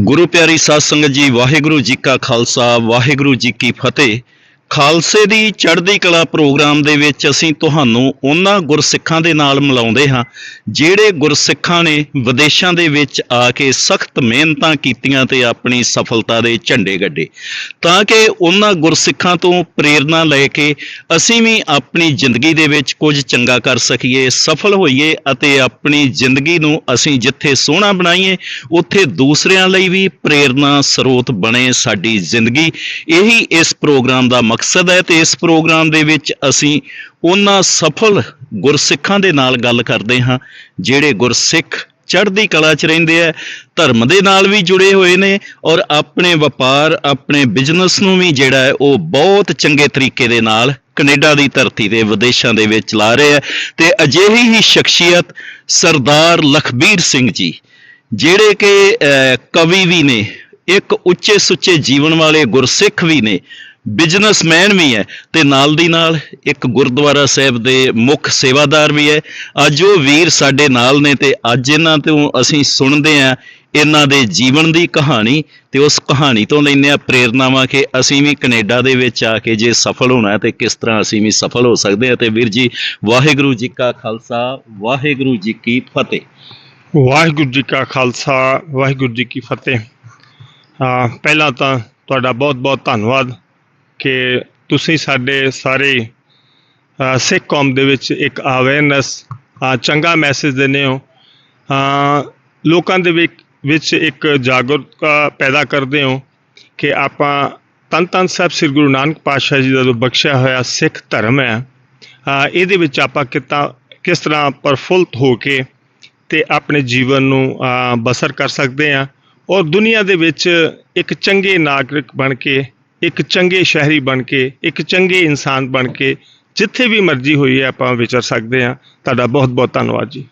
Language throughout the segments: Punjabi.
ਗੁਰੂ ਪਿਆਰੀ ਸਾਧ ਸੰਗਤ ਜੀ ਵਾਹਿਗੁਰੂ ਜੀ ਕਾ ਖਾਲਸਾ ਵਾਹਿਗੁਰੂ ਜੀ ਕੀ ਫਤਿਹ। ਖਾਲਸੇ ਦੀ ਚੜ੍ਹਦੀ ਕਲਾ ਪ੍ਰੋਗਰਾਮ ਦੇ ਵਿੱਚ ਅਸੀਂ ਤੁਹਾਨੂੰ ਉਹਨਾਂ ਗੁਰਸਿੱਖਾਂ ਦੇ ਨਾਲ ਮਿਲਾਉਂਦੇ ਹਾਂ, ਜਿਹੜੇ ਗੁਰਸਿੱਖਾਂ ਨੇ ਵਿਦੇਸ਼ਾਂ ਦੇ ਵਿੱਚ ਆ ਕੇ ਸਖਤ ਮਿਹਨਤਾਂ ਕੀਤੀਆਂ ਤੇ ਆਪਣੀ ਸਫਲਤਾ ਦੇ ਝੰਡੇ ਗੱਡੇ। ਤਾਂ ਕਿ ਉਹਨਾਂ ਗੁਰਸਿੱਖਾਂ ਤੋਂ ਪ੍ਰੇਰਣਾ ਲੈ ਕੇ ਅਸੀਂ ਵੀ ਆਪਣੀ ਜ਼ਿੰਦਗੀ ਦੇ ਵਿੱਚ ਕੁਝ ਚੰਗਾ ਕਰ ਸਕੀਏ, ਸਫਲ ਹੋਈਏ ਅਤੇ ਆਪਣੀ ਜ਼ਿੰਦਗੀ ਨੂੰ ਅਸੀਂ ਜਿੱਥੇ ਸੋਹਣਾ ਬਣਾਈਏ, ਉੱਥੇ ਦੂਸਰਿਆਂ ਲਈ ਵੀ ਪ੍ਰੇਰਣਾ ਸਰੋਤ ਬਣੇ ਸਾਡੀ ਜ਼ਿੰਦਗੀ। ਇਹੀ ਇਸ ਪ੍ਰੋਗਰਾਮ ਦਾ ਮਕਸਦ ਹੈ ਤੇ ਇਸ ਪ੍ਰੋਗਰਾਮ ਦੇ ਵਿੱਚ ਅਸੀਂ ਉਹਨਾਂ ਸਫਲ ਗੁਰਸਿੱਖਾਂ ਦੇ ਨਾਲ ਗੱਲ ਕਰਦੇ ਹਾਂ ਜਿਹੜੇ ਗੁਰਸਿੱਖ ਚੜ੍ਹਦੀ ਕਲਾ 'ਚ ਰਹਿੰਦੇ ਆ ਧਰਮ ਦੇ ਨਾਲ ਵੀ ਜੁੜੇ ਹੋਏ ਨੇ ਔਰ ਆਪਣੇ ਵਪਾਰ ਆਪਣੇ ਬਿਜ਼ਨਸ ਨੂੰ ਵੀ ਜਿਹੜਾ ਹੈ ਉਹ ਬਹੁਤ ਚੰਗੇ ਤਰੀਕੇ ਦੇ ਨਾਲ ਕੈਨੇਡਾ ਦੀ ਧਰਤੀ ਤੇ ਵਿਦੇਸ਼ਾਂ ਦੇ ਵਿੱਚ ਲਾ ਰਹੇ ਆ ਤੇ ਅਜਿਹੀ ਹੀ ਸ਼ਖਸੀਅਤ ਸਰਦਾਰ ਲਖਬੀਰ ਸਿੰਘ ਜੀ ਜਿਹੜੇ ਕਿ ਅਹ, ਕਵੀ ਵੀ ਨੇ ਇੱਕ ਉੱਚੇ ਸੁੱਚੇ ਜੀਵਨ ਵਾਲੇ ਗੁਰਸਿੱਖ ਵੀ ਨੇ ਬਿਜ਼ਨਸਮੈਨ ਵੀ ਹੈ ਤੇ ਨਾਲ ਦੀ ਨਾਲ ਇੱਕ ਗੁਰਦੁਆਰਾ ਸਾਹਿਬ ਦੇ ਮੁੱਖ ਸੇਵਾਦਾਰ ਵੀ ਹੈ। ਅੱਜ ਉਹ ਵੀਰ ਸਾਡੇ ਨਾਲ ਨੇ ਤੇ ਅੱਜ ਇਹਨਾਂ ਤੋਂ ਅਸੀਂ ਸੁਣਦੇ ਹਾਂ ਇਹਨਾਂ ਦੇ ਜੀਵਨ ਦੀ ਕਹਾਣੀ ਤੇ ਉਸ ਕਹਾਣੀ ਤੋਂ ਲੈਂਦੇ ਆ ਪ੍ਰੇਰਨਾਵਾਂ ਕਿ ਅਸੀਂ ਵੀ ਕੈਨੇਡਾ ਦੇ ਵਿੱਚ ਆ ਕੇ ਜੇ ਸਫਲ ਹੋਣਾ ਹੈ ਤੇ ਕਿਸ ਤਰ੍ਹਾਂ ਅਸੀਂ ਵੀ ਸਫਲ ਹੋ ਸਕਦੇ ਹਾਂ। ਤੇ ਵੀਰ ਜੀ, ਵਾਹਿਗੁਰੂ ਜੀ ਕਾ ਖਾਲਸਾ, ਵਾਹਿਗੁਰੂ ਜੀ ਕੀ ਫਤਿਹ। ਵਾਹਿਗੁਰੂ ਜੀ ਕਾ ਖਾਲਸਾ, ਵਾਹਿਗੁਰੂ ਜੀ ਕੀ ਫਤਿਹ। ਹਾਂ, ਪਹਿਲਾਂ ਤਾਂ ਤੁਹਾਡਾ ਬਹੁਤ-ਬਹੁਤ ਧੰਨਵਾਦ। ਕਿ ਤੁਸੀਂ ਸਾਡੇ ਸਾਰੇ ਸਿੱਖ ਕੌਮ ਦੇ ਵਿੱਚ ਇੱਕ ਅਵੇਅਰਨੈਸ ਚੰਗਾ ਮੈਸੇਜ ਦਿੰਦੇ ਹੋ। ਲੋਕਾਂ ਦੇ ਵਿੱਚ ਵਿੱਚ ਇੱਕ ਜਾਗਰੂਕਤਾ ਪੈਦਾ ਕਰਦੇ ਹੋ ਕਿ ਆਪਾਂ ਤਨ ਤਨ ਸਾਹਿਬ ਸ੍ਰੀ ਗੁਰੂ ਨਾਨਕ ਪਾਤਸ਼ਾਹ ਜੀ ਦਾ ਜੋ ਬਖਸ਼ਿਆ ਹੋਇਆ ਸਿੱਖ ਧਰਮ ਹੈ ਇਹਦੇ ਵਿੱਚ ਆਪਾਂ ਕਿਤਾ, ਕਿਸ ਤਰ੍ਹਾਂ ਪਰਫੁੱਲਤ ਹੋ ਕੇ ਤੇ ਆਪਣੇ ਜੀਵਨ ਨੂੰ ਬਸਰ ਕਰ ਸਕਦੇ ਹਾਂ। ਔਰ ਦੁਨੀਆ ਦੇ ਵਿੱਚ ਇੱਕ ਚੰਗੇ ਨਾਗਰਿਕ ਬਣ ਕੇ ਇੱਕ ਚੰਗੇ ਸ਼ਹਿਰੀ ਬਣ ਕੇ, ਇੱਕ ਚੰਗੇ ਇਨਸਾਨ ਬਣ ਕੇ, ਜਿੱਥੇ ਵੀ ਮਰਜ਼ੀ ਹੋਈ ਹੈ ਆਪਾਂ ਵਿਚਰ ਸਕਦੇ ਹਾਂ। ਤੁਹਾਡਾ ਬਹੁਤ ਬਹੁਤ ਧੰਨਵਾਦ ਜੀ।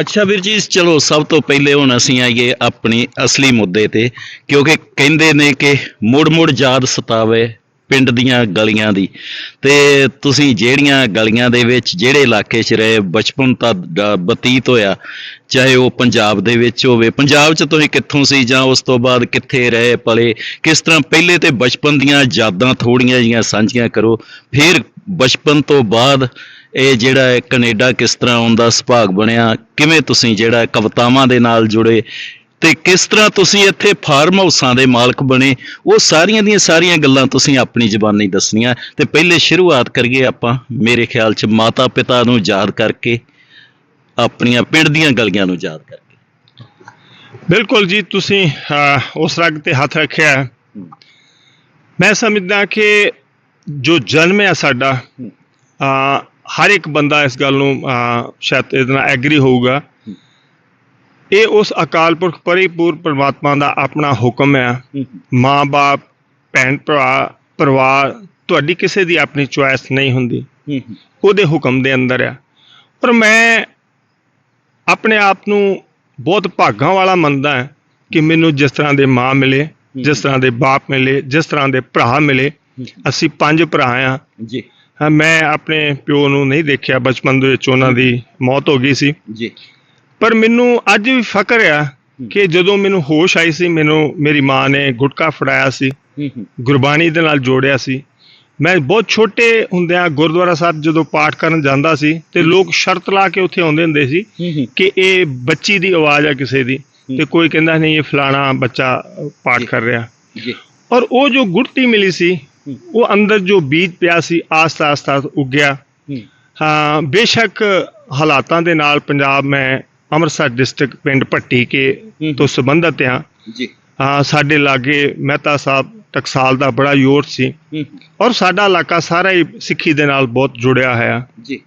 ਅੱਛਾ ਵੀਰ ਜੀ, ਚਲੋ ਸਭ ਤੋਂ ਪਹਿਲੇ ਹੁਣ ਅਸੀਂ ਆਈਏ ਆਪਣੀ ਅਸਲੀ ਮੁੱਦੇ ਤੇ, ਕਿਉਂਕਿ ਕਹਿੰਦੇ ਨੇ ਕਿ ਮੁੜ ਮੁੜ ਯਾਦ ਸਤਾਵੇ ਪਿੰਡ ਦੀਆਂ ਗਲੀਆਂ ਦੀ। ਤੇ ਤੁਸੀਂ ਜਿਹੜੀਆਂ ਗਲੀਆਂ ਦੇ ਵਿੱਚ, ਜਿਹੜੇ ਇਲਾਕੇ 'ਚ ਰਹੇ, ਬਚਪਨ ਤਾਂ ਬਤੀਤ ਹੋਇਆ, ਚਾਹੇ ਉਹ ਪੰਜਾਬ ਦੇ ਵਿੱਚ ਹੋਵੇ। ਪੰਜਾਬ 'ਚ ਤੁਸੀਂ ਕਿੱਥੋਂ ਸੀ ਜਾਂ ਉਸ ਤੋਂ ਬਾਅਦ ਕਿੱਥੇ ਰਹੇ ਪਲੇ ਕਿਸ ਤਰ੍ਹਾਂ ਪਹਿਲੇ ਤੇ ਬਚਪਨ ਦੀਆਂ ਯਾਦਾਂ ਥੋੜੀਆਂ ਜੀਆਂ ਸਾਂਝੀਆਂ ਕਰੋ। ਫਿਰ ਬਚਪਨ ਤੋਂ ਬਾਅਦ ਇਹ ਜਿਹੜਾ ਹੈ, ਕੈਨੇਡਾ ਕਿਸ ਤਰ੍ਹਾਂ ਆਉਣ ਦਾ ਸੁਭਾਗ ਬਣਿਆ? ਕਿਵੇਂ ਤੁਸੀਂ ਜਿਹੜਾ ਕਵਿਤਾਵਾਂ ਦੇ ਨਾਲ ਜੁੜੇ? ਤੇ ਕਿਸ ਤਰ੍ਹਾਂ ਤੁਸੀਂ ਇੱਥੇ ਫਾਰਮ ਹਾਊਸਾਂ ਦੇ ਮਾਲਕ ਬਣੇ? ਉਹ ਸਾਰੀਆਂ ਦੀਆਂ ਸਾਰੀਆਂ ਗੱਲਾਂ ਤੁਸੀਂ ਆਪਣੀ ਜ਼ੁਬਾਨੀ ਦੱਸਣੀਆਂ। ਤੇ ਪਹਿਲੇ ਸ਼ੁਰੂਆਤ ਕਰੀਏ ਆਪਾਂ ਮੇਰੇ ਖਿਆਲ 'ਚ ਮਾਤਾ ਪਿਤਾ ਨੂੰ ਯਾਦ ਕਰਕੇ ਆਪਣੀਆਂ ਪਿੰਡ ਦੀਆਂ ਗਲੀਆਂ ਨੂੰ ਯਾਦ ਕਰਕੇ। ਬਿਲਕੁਲ ਜੀ ਤੁਸੀਂ ਉਸ ਰਗ ਤੇ ਹੱਥ ਰੱਖਿਆ। ਮੈਂ ਸਮਝਦਾ ਕਿ ਜੋ ਜਨਮ ਹੈ ਸਾਡਾ ਹਰ ਇੱਕ ਬੰਦਾ ਇਸ ਗੱਲ ਨੂੰ ਸ਼ਾਇਦ ਇਹਦੇ ਨਾਲ ਐਗਰੀ ਹੋਊਗਾ। ਇਹ ਉਸ ਅਕਾਲ ਪੁਰਖ ਪਰਿਪੂਰ ਪਰਮਾਤਮਾ ਦਾ ਆਪਣਾ ਹੁਕਮ ਹੈ। ਮਾਂ-ਬਾਪ ਭੈਣ ਭਰਾ ਪਰਿਵਾਰ ਤੁਹਾਡੀ ਕਿਸੇ ਦੀ ਆਪਣੀ ਚੁਆਇਸ ਨਹੀਂ ਹੁੰਦੀ। ਉਹਦੇ ਹੁਕਮ ਦੇ ਅੰਦਰ ਆ ਪਰ ਮੈਂ ਆਪਣੇ ਆਪ ਨੂੰ ਬਹੁਤ ਭਾਗਾਂ ਵਾਲਾ ਮੰਨਦਾ ਹਾਂ ਕਿ ਮੈਨੂੰ ਜਿਸ ਤਰ੍ਹਾਂ ਦੇ ਮਾਂ ਮਿਲੇ ਜਿਸ ਤਰ੍ਹਾਂ ਦੇ ਬਾਪ ਮਿਲੇ ਜਿਸ ਤਰ੍ਹਾਂ ਦੇ ਭਰਾ ਮਿਲੇ ਅਸੀਂ ਪੰਜ ਭਰਾ ਆ ਜੀ। ਮੈਂ ਆਪਣੇ ਪਿਓ ਨੂੰ ਨਹੀਂ ਦੇਖਿਆ। ਬਚਪਨ ਦੇ ਵਿੱਚ ਉਹਨਾਂ ਦੀ ਮੌਤ ਹੋ ਗਈ ਸੀ। ਜੀ। ਪਰ ਮੈਨੂੰ ਅੱਜ ਵੀ ਫਕਰ ਆ ਕਿ ਜਦੋਂ ਮੈਨੂੰ ਹੋਸ਼ ਆਈ ਸੀ ਮੈਨੂੰ ਮੇਰੀ ਮਾਂ ਨੇ ਗੁਟਕਾ ਫੜਾਇਆ ਸੀ ਗੁਰਬਾਣੀ ਦੇ ਨਾਲ ਜੋੜਿਆ ਸੀ। ਮੈਂ ਬਹੁਤ ਛੋਟੇ ਹੁੰਦਿਆਂ ਗੁਰਦੁਆਰਾ ਸਾਹਿਬ ਜਦੋਂ ਪਾਠ ਕਰਨ ਜਾਂਦਾ ਸੀ ਤੇ ਲੋਕ ਸ਼ਰਤ ਲਾ ਕੇ ਉੱਥੇ ਆਉਂਦੇ ਹੁੰਦੇ ਸੀ ਕਿ ਇਹ ਬੱਚੀ ਦੀ ਆਵਾਜ਼ ਆ ਕਿਸੇ ਦੀ ਤੇ ਕੋਈ ਕਹਿੰਦਾ ਨਹੀਂ ਇਹ ਫਲਾਣਾ ਬੱਚਾ ਪਾਠ ਕਰ ਰਿਹਾ। ਜੀ। ਔਰ ਉਹ ਜੋ ਗੁੜਤੀ ਮਿਲੀ ਸੀ ਉਹ ਅੰਦਰ ਜੋ ਬੀਜ ਪਿਆ ਸੀ ਆਸਤਾ ਆਸਤਾ ਉੱਗਿਆ ਹਾਂ ਬੇਸ਼ੱਕ ਹਾਲਾਤਾਂ ਦੇ ਨਾਲ ਪੰਜਾਬ ਮੈਂ ਅੰਮ੍ਰਿਤਸਰ ਡਿਸਟ੍ਰਿਕਟ ਪਿੰਡ ਭੱਟੀ ਕੇ ਤੋਂ ਸੰਬੰਧਿਤ ਆ। ਜੀ। ਹਾਂ ਸਾਡੇ ਲਾਗੇ ਮਹਿਤਾ ਸਾਹਿਬ ਟਕਸਾਲ ਦਾ ਬੜਾ ਯੋਰ ਸੀ। ਔਰ ਸਾਡਾ ਇਲਾਕਾ ਸਾਰਾ ਹੀ ਸਿੱਖੀ ਦੇ ਨਾਲ ਬਹੁਤ ਜੁੜਿਆ ਹੋਇਆ। ਜੀ।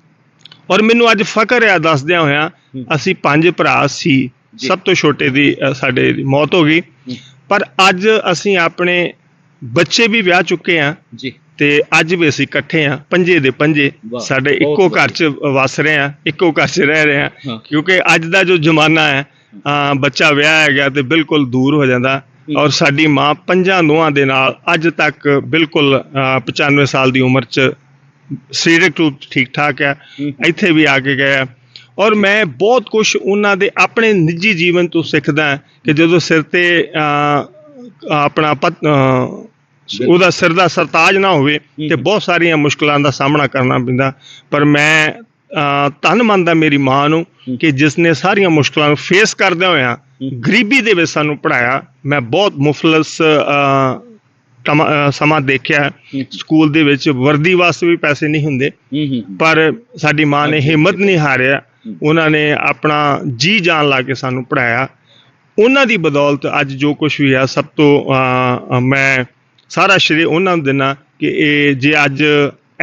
ਔਰ ਮੈਨੂੰ ਅੱਜ ਫਕਰ ਹੈ ਦੱਸਦਿਆਂ ਹੋਇਆਂ ਅਸੀਂ ਪੰਜ ਭਰਾ ਸੀ। ਸਭ ਤੋਂ ਛੋਟੇ ਦੀ ਸਾਡੇ ਮੌਤ ਹੋ ਗਈ। ਪਰ ਅੱਜ ਅਸੀਂ ਆਪਣੇ ਬੱਚੇ ਵੀ ਵਿਆਹ ਚੁੱਕੇ ਆ। ਜੀ। ਤੇ ਅੱਜ ਵੀ ਅਸੀਂ ਇਕੱਠੇ ਆ ਪੰਜੇ ਦੇ ਪੰਜੇ ਵਾਹ, ਸਾਡੇ ਬਹੁਤ ਇੱਕੋ। ਘਰ 'ਚ ਵਸ ਰਹੇ ਆ ਇੱਕੋ ਘਰ 'ਚ ਰਹਿ ਰਹੇ ਆ ਹਾਂ। ਕਿਉਂਕਿ ਅੱਜ ਦਾ ਜੋ ਜ਼ਮਾਨਾ ਹੈ ਬੱਚਾ ਵਿਆਹ ਗਿਆ ਤੇ ਬਿਲਕੁਲ ਦੂਰ ਹੋ ਜਾਂਦਾ ਹੂੰ। ਔਰ ਸਾਡੀ ਮਾਂ ਪੰਜਾਂ ਦੋਹਾਂ ਦੇ ਨਾਲ ਅੱਜ ਤੱਕ ਬਿਲਕੁਲ ਅ, 95 ਸਾਲ ਦੀ ਉਮਰ 'ਚ ਸਰੀਰਕ ਰੂਪ 'ਚ ਠੀਕ ਠਾਕ ਹੈ ਹੂੰ। ਇੱਥੇ ਵੀ ਆ ਕੇ ਗਏ ਆ ਔਰ ਮੈਂ ਬਹੁਤ ਕੁਝ ਉਹਨਾਂ ਦੇ ਆਪਣੇ ਨਿੱਜੀ ਜੀਵਨ ਤੋਂ ਸਿੱਖਦਾ ਹਾਂ ਕਿ ਜਦੋਂ ਸਿਰ ਤੇ ਅਹ, ਆਪਣਾ ਪਤ- ਅਹ, ਉਹਦਾ ਸਿਰ ਦਾ ਸਰਤਾਜ ਨਾ ਹੋਵੇ ਤੇ ਬਹੁਤ ਸਾਰੀਆਂ ਮੁਸ਼ਕਲਾਂ ਦਾ ਸਾਹਮਣਾ ਕਰਨਾ ਪੈਂਦਾ। ਪਰ ਮੈਂ ਧੰਨ ਮੰਨਦਾ ਮੇਰੀ ਮਾਂ ਨੂੰ ਕਿ ਜਿਸ ਨੇ ਸਾਰੀਆਂ ਮੁਸ਼ਕਲਾਂ ਨੂੰ ਫੇਸ ਕਰਦਿਆਂ ਹੋਇਆਂ ਗਰੀਬੀ ਦੇ ਵਿੱਚ ਸਾਨੂੰ ਪੜਾਇਆ ਮੈਂ ਬਹੁਤ ਮੁਫਲਸ ਸਮਾਂ ਦੇਖਿਆ। ਸਕੂਲ ਦੇ ਵਿੱਚ ਵਰਦੀ ਵਾਸਤੇ ਵੀ ਪੈਸੇ ਨਹੀਂ ਹੁੰਦੇ। ਪਰ ਸਾਡੀ ਮਾਂ ਨੇ ਹਿੰਮਤ ਨਹੀਂ ਹਾਰਿਆ। ਉਹਨਾਂ ਨੇ ਆਪਣਾ ਜੀ ਜਾਨ ਲਾ ਕੇ ਸਾਨੂੰ ਪੜਾਇਆ ਉਹਨਾਂ ਦੀ ਬਦੌਲਤ ਅੱਜ ਜੋ ਕੁਝ ਵੀ ਆ ਸਭ ਤੋਂ ਮੈਂ ਸਾਰਾ ਸ਼੍ਰੇ ਉਹਨਾਂ ਨੂੰ ਦਿਨਾ ਕਿ ਇਹ ਜੇ ਅੱਜ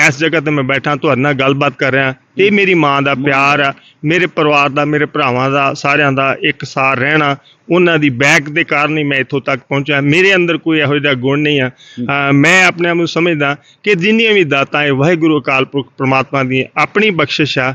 ਇਸ ਜਗ੍ਹਾ ਤੇ ਮੈਂ ਬੈਠਾ, ਤੁਹਾਡੇ ਨਾਲ ਗੱਲਬਾਤ ਕਰ ਰਿਹਾ। ਇਹ ਮੇਰੀ ਮਾਂ ਦਾ ਪਿਆਰ ਆ, ਮੇਰੇ ਪਰਿਵਾਰ ਦਾ, ਮੇਰੇ ਭਰਾਵਾਂ ਦਾ, ਸਾਰਿਆਂ ਦਾ ਇੱਕ ਸਾਰ ਰਹਿਣਾ, ਉਹਨਾਂ ਦੀ ਬੈਕ ਦੇ ਕਾਰਨ ਹੀ ਮੈਂ ਇੱਥੋਂ ਤੱਕ ਪਹੁੰਚਿਆ। ਮੇਰੇ ਅੰਦਰ ਕੋਈ ਇਹੋ ਜਿਹਾ ਗੁਣ ਨਹੀਂ ਆ। ਮੈਂ ਆਪਣੇ ਆਪ ਨੂੰ ਸਮਝਦਾ ਕਿ ਜਿੰਨੀਆਂ ਵੀ ਦਾਤਾਂ ਇਹ ਵਾਹਿਗੁਰੂ ਅਕਾਲ ਪੁਰਖ ਪ੍ਰਮਾਤਮਾ ਦੀ ਆਪਣੀ ਬਖਸ਼ਿਸ਼ ਆ,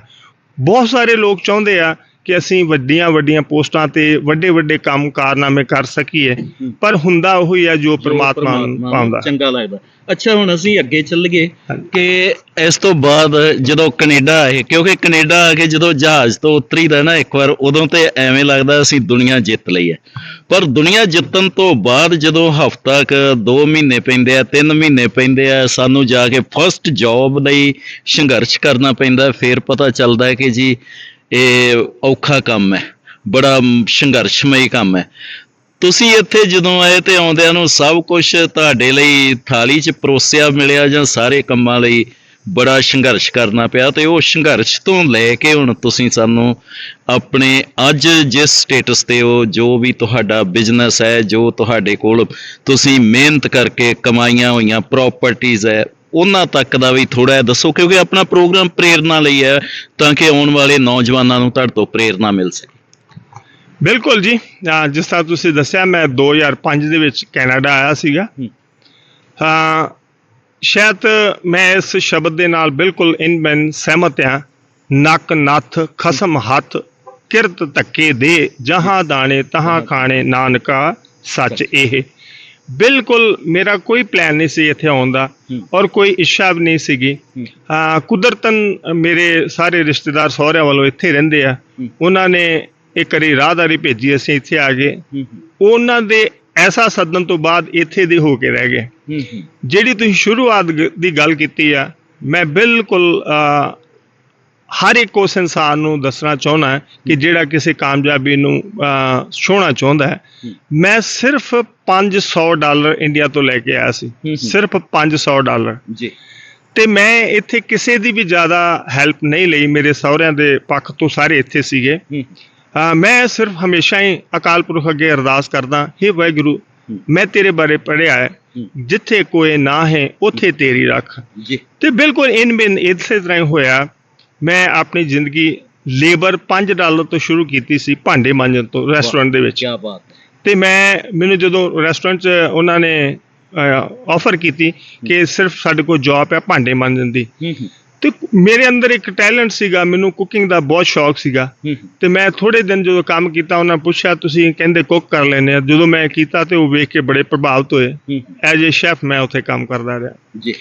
ਬਹੁਤ ਸਾਰੇ ਲੋਕ ਚਾਹੁੰਦੇ ਆ ਕਿ ਅਸੀਂ ਵੱਡੀਆਂ ਵੱਡੀਆਂ ਪੋਸਟਾਂ ਤੇ ਵੱਡੇ ਵੱਡੇ ਕੰਮ ਕਾਰਨਾਮੇ ਕਰ ਸਕੀਏ। ਪਰ ਹੁੰਦਾ ਉਹੀ ਆ ਜੋ ਪ੍ਰਮਾਤਮਾ ਨੂੰ ਪਾਉਂਦਾ। ਚੰਗਾ ਲੱਗਦਾ। ਅੱਛਾ ਹੁਣ ਅਸੀਂ ਅੱਗੇ ਚੱਲ ਗਏ। ਕਿ ਇਸ ਤੋਂ ਬਾਅਦ ਜਦੋਂ ਕੈਨੇਡਾ ਆਏ ਕਿਉਂਕਿ ਕੈਨੇਡਾ ਆ ਕੇ ਜਦੋਂ ਜਹਾਜ਼ ਤੋਂ ਉਤਰੀਦਾ ਨਾ ਇੱਕ ਵਾਰ ਉਦੋਂ ਤੇ ਐਵੇਂ ਲੱਗਦਾ ਅਸੀਂ ਦੁਨੀਆ ਜਿੱਤ ਲਈ ਹੈ ਪਰ ਦੁਨੀਆ ਜਿੱਤਣ ਤੋਂ ਬਾਅਦ ਜਦੋਂ ਹਫਤਾ ਕ 2 ਮਹੀਨੇ ਪੈਂਦੇ ਆ 3 ਮਹੀਨੇ ਪੈਂਦੇ ਆ ਸਾਨੂੰ ਜਾ ਕੇ ਫਸਟ ਜੌਬ ਲਈ ਸੰਘਰਸ਼ ਕਰਨਾ ਪੈਂਦਾ ਫਿਰ ਪਤਾ ਚੱਲਦਾ ਹੈ ਕਿ ਜੀ ਇਹ ਔਖਾ ਕੰਮ ਹੈ, ਬੜਾ ਸੰਘਰਸ਼ਮਈ ਕੰਮ ਹੈ। ਤੁਸੀਂ ਇੱਥੇ ਜਦੋਂ ਆਏ ਤੇ ਆਉਂਦਿਆਂ ਨੂੰ ਸਭ ਕੁਝ ਤੁਹਾਡੇ ਲਈ ਥਾਲੀ 'ਚ ਪਰੋਸਿਆ ਮਿਲਿਆ ਜਾਂ ਸਾਰੇ ਕੰਮਾਂ ਲਈ ਬੜਾ ਸੰਘਰਸ਼ ਕਰਨਾ ਪਿਆ ਤੇ ਉਹ ਸੰਘਰਸ਼ ਤੋਂ ਲੈ ਕੇ ਹੁਣ ਤੁਸੀਂ ਸਾਨੂੰ ਆਪਣੇ ਅੱਜ ਜਿਸ ਸਟੇਟਸ ਤੇ ਹੋ, ਜੋ ਵੀ ਤੁਹਾਡਾ ਬਿਜ਼ਨਸ ਹੈ, ਜੋ ਤੁਹਾਡੇ ਕੋਲ ਤੁਸੀਂ ਮਿਹਨਤ ਕਰਕੇ ਕਮਾਈਆਂ ਹੋਈਆਂ ਪ੍ਰਾਪਰਟੀਆਂ ਹੈ ਉਹਨਾਂ ਤੱਕ ਦਾ ਵੀ ਥੋੜਾ ਜਿਹਾ ਦੱਸੋ ਕਿਉਂਕਿ ਆਪਣਾ ਪ੍ਰੋਗਰਾਮ ਪ੍ਰੇਰਣਾ ਲਈ ਹੈ ਤਾਂ ਕਿ ਆਉਣ ਵਾਲੇ ਨੌਜਵਾਨਾਂ ਨੂੰ ਤੁਹਾਡੇ ਤੋਂ ਪ੍ਰੇਰਣਾ ਮਿਲ ਸਕੇ। ਬਿਲਕੁਲ ਜੀ। ਜਿਸ ਤਰ੍ਹਾਂ ਤੁਸੀਂ ਦੱਸਿਆ ਮੈਂ 2005 ਦੇ ਵਿੱਚ ਕੈਨੇਡਾ ਆਇਆ ਸੀਗਾ। ਹੂੰ। ਸ਼ਾਇਦ ਮੈਂ ਇਸ ਸ਼ਬਦ ਦੇ ਨਾਲ ਬਿਲਕੁਲ ਇਨ ਬਨ ਸਹਿਮਤ ਹਾਂ। ਨੱਕ ਨੱਥ ਖਸਮ ਹੱਥ ਕਿਰਤ ਧੱਕੇ ਦੇ ਜਹਾਂ ਦਾਣੇ ਤਹਾਂ ਖਾਣੇ ਨਾਨਕਾ ਸੱਚ ਇਹ। ਬਿਲਕੁਲ ਮੇਰਾ ਕੋਈ ਪਲਾਨ ਨਹੀਂ ਸੀ ਇੱਥੇ ਆਉਣ ਦਾ। ਔਰ ਕੋਈ ਇੱਛਾ ਵੀ ਨਹੀਂ ਸੀਗੀ ਹੂੰ। ਕੁਦਰਤਨ ਮੇਰੇ ਸਾਰੇ ਰਿਸ਼ਤੇਦਾਰ ਸਹੁਰਿਆਂ ਵੱਲੋਂ ਇੱਥੇ ਰਹਿੰਦੇ ਆ। ਉਹਨਾਂ ਨੇ ਇੱਕ ਵਾਰੀ ਰਾਹਦਾਰੀ ਭੇਜੀ ਅਸੀਂ ਇੱਥੇ ਆ ਗਏ ਉਹਨਾਂ ਦੇ ਐਸਾ ਸੱਦਣ ਤੋਂ ਬਾਅਦ ਇੱਥੇ ਦੇ ਹੋ ਕੇ ਰਹਿ ਗਏ ਜਿਹੜੀ ਤੁਸੀਂ ਸ਼ੁਰੂਆਤ ਦੀ ਗੱਲ ਕੀਤੀ ਆ ਮੈਂ ਬਿਲਕੁਲ ਹਰ ਇੱਕ ਉਸ ਇਨਸਾਨ ਨੂੰ ਦੱਸਣਾ ਚਾਹੁੰਦਾ ਕਿ ਜਿਹੜਾ ਕਿਸੇ ਕਾਮਯਾਬੀ ਨੂੰ ਛੂਹਣਾ ਚਾਹੁੰਦਾ ਹੈ। ਹੂੰ। ਮੈਂ ਸਿਰਫ 500 ਡਾਲਰ ਇੰਡੀਆ ਤੋਂ ਲੈ ਕੇ ਆਇਆ ਸੀ। ਹੂੰ। ਸਿਰਫ 500 ਡਾਲਰ। ਜੀ। ਤੇ ਮੈਂ ਇੱਥੇ ਕਿਸੇ ਦੀ ਵੀ ਜ਼ਿਆਦਾ ਹੈਲਪ ਨਹੀਂ ਲਈ। ਮੇਰੇ ਸਹੁਰਿਆਂ ਦੇ ਪੱਖ ਤੋਂ ਸਾਰੇ ਇੱਥੇ ਸੀਗੇ। ਹੂੰ। ਹਾਂ ਮੈਂ ਸਿਰਫ ਹਮੇਸ਼ਾ ਹੀ ਅਕਾਲ ਪੁਰਖ ਅੱਗੇ ਅਰਦਾਸ ਕਰਦਾ हे ਵਾਹਿਗੁਰੂ ਹੂੰ। ਮੈਂ ਤੇਰੇ ਬਾਰੇ ਪੜ੍ਹਿਆ ਹੈ। ਹੂੰ। ਜਿੱਥੇ ਕੋਈ ਨਾ ਹੈ ਉੱਥੇ ਤੇਰੀ ਰੱਖ। ਜੀ। ਤੇ ਬਿਲਕੁਲ ਇਨ ਬਿਨ ਇਸੇ ਤਰ੍ਹਾਂ ਹੀ ਹੋਇਆ। ਮੈਂ ਆਪਣੀ ਜ਼ਿੰਦਗੀ ਲੇਬਰ 5 ਡਾਲਰ ਤੋਂ ਸ਼ੁਰੂ ਕੀਤੀ ਸੀ ਭਾਂਡੇ ਮਾਂਜਣ ਤੋਂ ਰੈਸਟੋਰੈਂਟ ਦੇ ਵਿੱਚ। ਕੀ ਬਾਤ ਤੇ ਮੈਂ ਮੈਨੂੰ ਜਦੋਂ ਰੈਸਟੋਰੈਂਟ 'ਚ ਉਹਨਾਂ ਨੇ ਆਫਰ ਕੀਤੀ ਕਿ ਸਿਰਫ ਸਾਡੇ ਕੋਲ ਜੌਬ ਹੈ ਭਾਂਡੇ ਮਾਂਜਣ ਦੀ। ਤੇ ਮੇਰੇ ਅੰਦਰ ਇੱਕ ਟੈਲੈਂਟ ਸੀਗਾ ਮੈਨੂੰ ਕੁਕਿੰਗ ਦਾ ਬਹੁਤ ਸ਼ੌਕ ਸੀਗਾ। ਤੇ ਮੈਂ ਥੋੜੇ ਦਿਨ ਜਦੋਂ ਕੰਮ ਕੀਤਾ ਉਹਨਾਂ ਪੁੱਛਿਆ ਤੁਸੀਂ ਕਹਿੰਦੇ ਕੁੱਕ ਕਰ ਲੈਨੇ ਆ। ਜਦੋਂ ਮੈਂ ਕੀਤਾ ਤੇ ਉਹ ਵੇਖ ਕੇ ਬੜੇ ਪ੍ਰਭਾਵਿਤ ਹੋਏ। ਐਜ਼ ਅ ਸ਼ੈਫ ਮੈਂ ਉੱਥੇ ਕੰਮ ਕਰਦਾ ਰਿਹਾ। ਜੀ।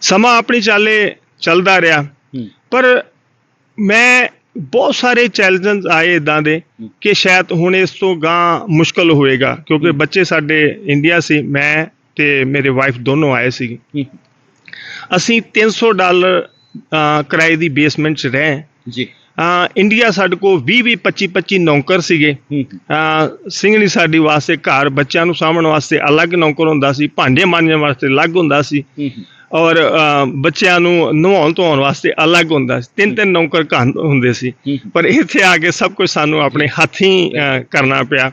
ਸਮਾਂ ਆਪਣੀ ਚਾਲੇ ਚੱਲਦਾ ਰਿਹਾ। ਪਰ ਮੈਂ ਬਹੁਤ ਸਾਰੇ ਚੈਲੰਜਸ ਆਏ ਇਦਾਂ ਦੇ ਕਿ ਸ਼ਾਇਦ ਹੁਣ ਇਸ ਤੋਂ ਗਾਂ ਮੁਸ਼ਕਲ ਹੋਏਗਾ ਕਿਉਂਕਿ ਬੱਚੇ ਸਾਡੇ ਇੰਡੀਆ ਸੀ ਮੈਂ ਤੇ ਮੇਰੇ ਵਾਈਫ ਦੋਨੋਂ ਆਏ ਸੀ। ਅਸੀਂ 300 ਡਾਲਰ ਕਿਰਾਏ ਦੀ ਬੇਸਮੈਂਟ 'ਚ ਰਹੇ। ਜੀ। ਇੰਡੀਆ ਸਾਡੇ ਕੋਲ 20 20 25 25 ਨੌਕਰ ਸੀਗੇ। ਸਿੰਘਣੀ ਸਾਡੀ ਵਾਸਤੇ ਘਰ ਬੱਚਿਆਂ ਨੂੰ ਸਾਂਭਣ ਵਾਸਤੇ ਅਲੱਗ ਨੌਕਰ ਹੁੰਦਾ ਸੀ ਭਾਂਡੇ ਮਾਂਜਣ ਵਾਸਤੇ ਅਲੱਗ ਹੁੰਦਾ ਸੀ। ਔਰ ਬੱਚਿਆਂ ਨੂੰ ਨਹਾਉਣ ਧੋਣ ਵਾਸਤੇ ਅਲੱਗ ਹੁੰਦਾ ਸੀ। ਤਿੰਨ ਤਿੰਨ ਨੌਕਰ ਘਰ ਹੁੰਦੇ ਸੀ। ਪਰ ਇੱਥੇ ਆ ਕੇ ਸਭ ਕੁਝ ਸਾਨੂੰ ਆਪਣੇ ਹੱਥੀਂ ਅਹ, ਕਰਨਾ ਪਿਆ।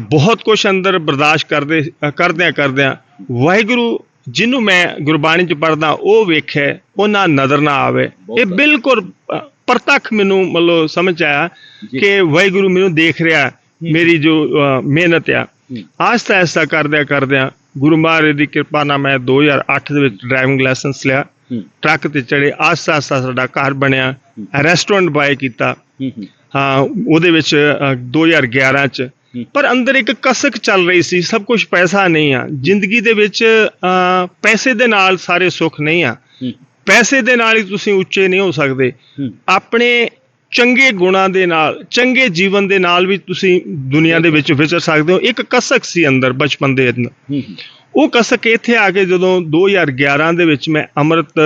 ਬਹੁਤ ਕੁਝ ਅੰਦਰ ਬਰਦਾਸ਼ਤ ਕਰਦੇ ਅਹ, ਕਰਦਿਆਂ ਕਰਦਿਆਂ ਵਾਹਿਗੁਰੂ ਜਿਹਨੂੰ ਮੈਂ ਗੁਰਬਾਣੀ ਚ ਪੜਦਾ ਉਹ ਵੇਖੇ ਉਹਨਾਂ ਨਜ਼ਰ ਨਾ ਆਵੇ। ਇਹ। ਬਿਲਕੁਲ ਪ੍ਰਤੱਖ ਮੈਨੂੰ ਮਤਲਬ ਸਮਝ ਆਇਆ। ਕਿ ਵਾਹਿਗੁਰੂ ਮੈਨੂੰ ਦੇਖ ਰਿਹਾ ਮੇਰੀ ਜੋ ਮਿਹਨਤ ਆ। ਆਸਤਾ ਆਸਤਾ ਕਰਦਿਆਂ ਕਰਦਿਆਂ ਗੁਰੂ ਮਹਾਰਾਜ ਦੀ ਕਿਰਪਾ ਨਾਲ ਮੈਂ 2008 ਦੇ ਵਿੱਚ ਡਰਾਈਵਿੰਗ ਲਾਇਸੈਂਸ ਲਿਆ। ਟਰੱਕ ਤੇ ਚੜੇ ਆਸਤਾ ਆਸਤਾ ਸਾਡਾ ਘਰ ਬਣਿਆ। ਰੈਸਟੋਰੈਂਟ ਬਾਏ ਕੀਤਾ। ਹੂੰ ਉਹਦੇ ਵਿੱਚ ਅ, 2011 ਚ। ਪਰ ਅੰਦਰ ਇੱਕ ਕਸਕ ਚੱਲ ਰਹੀ ਸੀ ਸਭ ਕੁਝ ਪੈਸਾ ਨਹੀਂ ਆ। ਜ਼ਿੰਦਗੀ ਦੇ ਵਿੱਚ ਪੈਸੇ ਦੇ ਨਾਲ ਸਾਰੇ ਸੁੱਖ ਨਹੀਂ ਆ। ਪੈਸੇ ਦੇ ਨਾਲ ਹੀ ਤੁਸੀਂ ਉੱਚੇ ਨਹੀਂ ਹੋ ਸਕਦੇ। ਆਪਣੇ ਚੰਗੇ ਗੁਣਾਂ ਦੇ ਨਾਲ ਚੰਗੇ ਜੀਵਨ ਦੇ ਨਾਲ ਵੀ ਤੁਸੀਂ ਦੁਨੀਆ ਦੇ ਵਿੱਚ ਵਿਚਰ ਸਕਦੇ ਹੋ। ਇੱਕ ਕਸਕ ਸੀ ਅੰਦਰ ਬਚਪਨ ਦੇ ਅੰਦਰ। ਉਹ ਕਸਕ ਇੱਥੇ ਆ ਕੇ ਜਦੋਂ 2011 ਦੇ ਵਿੱਚ ਮੈਂ ਅੰਮ੍ਰਿਤ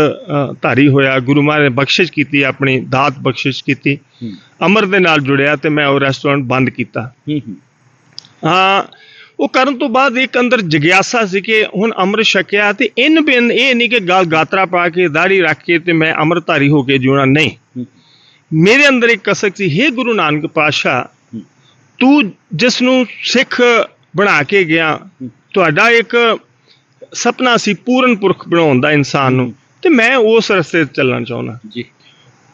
ਧਾਰੀ ਹੋਇਆ ਗੁਰੂ ਮਹਾਰਾਜ ਨੇ ਬਖਸ਼ਿਸ਼ ਕੀਤੀ ਆਪਣੀ ਦਾਤ ਬਖਸ਼ਿਸ਼ ਕੀਤੀ। ਅੰਮ੍ਰਿਤ ਦੇ ਨਾਲ ਜੁੜਿਆ ਤੇ ਮੈਂ ਉਹ ਰੈਸਟੋਰੈਂਟ ਬੰਦ ਕੀਤਾ। ਹੂੰ ਉਹ ਕਰਨ ਤੋਂ ਬਾਅਦ ਇੱਕ ਅੰਦਰ ਜਿਗਿਆਸਾ ਸੀ ਕਿ ਹੁਣ ਅੰਮ੍ਰਿਤ ਛਕਿਆ ਤੇ ਇਨ ਬਿਨ ਇਹ ਨਹੀਂ ਕਿ ਗਲ ਗਾਤਰਾ ਪਾ ਕੇ ਦਾੜੀ ਰੱਖ ਕੇ ਤੇ ਮੈਂ ਅੰਮ੍ਰਿਤਧਾਰੀ ਹੋ ਕੇ ਜਿਉਣਾ ਨਹੀਂ। ਮੇਰੇ ਅੰਦਰ ਇੱਕ ਕਸਕ ਸੀ ਹੇ ਗੁਰੂ ਨਾਨਕ ਪਾਤਸ਼ਾਹ। ਤੂੰ ਜਿਸ ਨੂੰ ਸਿੱਖ ਬਣਾ ਕੇ ਗਿਆ। ਤੁਹਾਡਾ ਇੱਕ ਸੁਪਨਾ ਸੀ ਪੂਰਨ ਪੁਰਖ ਬਣਾਉਣ ਦਾ ਇਨਸਾਨ ਨੂੰ ਤੇ ਮੈਂ ਉਸ ਰਸਤੇ ਤੇ ਚੱਲਣਾ ਚਾਹੁੰਦਾ ਜੀ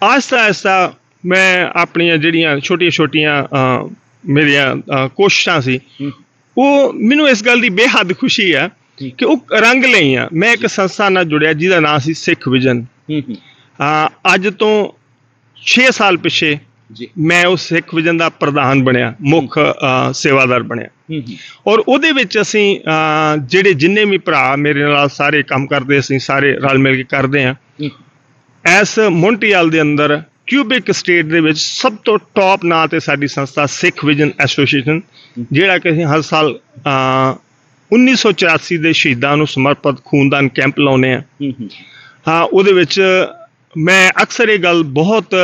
ਆਸਤਾ ਆਸਤਾ ਮੈਂ ਆਪਣੀਆਂ ਜਿਹੜੀਆਂ ਛੋਟੀਆਂ ਛੋਟੀਆਂ ਮੇਰੀਆਂ ਕੋਸ਼ਿਸ਼ਾਂ ਸੀ ਉਹ ਮੈਨੂੰ ਇਸ ਗੱਲ ਦੀ ਬੇਹੱਦ ਖੁਸ਼ੀ ਠੀਕ। ਕਿ ਉਹ ਰੰਗ ਲਈਆਂ ਮੈਂ ਇੱਕ ਸੰਸਥਾ ਨਾਲ ਜੁੜਿਆ ਜਿਹਦਾ ਨਾਮ ਸੀ ਸਿੱਖ ਵਿਜਨ ਅੱਜ ਤੋਂ 6 ਸਾਲ ਪਿੱਛੇ ਜੀ। ਮੈਂ ਉਸ ਸਿੱਖ ਵਿਜਨ ਦਾ ਪ੍ਰਧਾਨ ਬਣਿਆ ਮੁੱਖ ਸੇਵਾਦਾਰ ਬਣਿਆ। ਔਰ ਉਹਦੇ ਵਿੱਚ ਅਸੀਂ ਜਿਹੜੇ ਜਿੰਨੇ ਵੀ ਭਰਾ ਮੇਰੇ ਨਾਲ ਸਾਰੇ ਕੰਮ ਕਰਦੇ ਅਸੀਂ ਸਾਰੇ ਰਲ ਮਿਲ ਕੇ ਕਰਦੇ ਹਾਂ। ਹੂੰ। ਐਸ ਮੌਂਟਰੀਅਲ ਦੇ ਅੰਦਰ ਕਿਊਬਿਕ ਸਟੇਟ ਦੇ ਵਿੱਚ ਸਭ ਤੋਂ ਟੌਪ ਨਾਂ ਤੇ ਸਾਡੀ ਸੰਸਥਾ ਸਿੱਖ ਵਿਜਨ ਐਸੋਸੀਏਸ਼ਨ ਜਿਹੜਾ ਕਿ ਅਸੀਂ ਹਰ ਸਾਲ ਅ, 1984 ਦੇ ਸ਼ਹੀਦਾਂ ਨੂੰ ਸਮਰਪਿਤ ਖੂਨਦਾਨ ਕੈਂਪ ਲਾਉਨੇ ਆ ਹਾਂ ਉਹਦੇ ਵਿੱਚ ਮੈਂ ਅਕਸਰ ਇਹ ਗੱਲ ਬਹੁਤ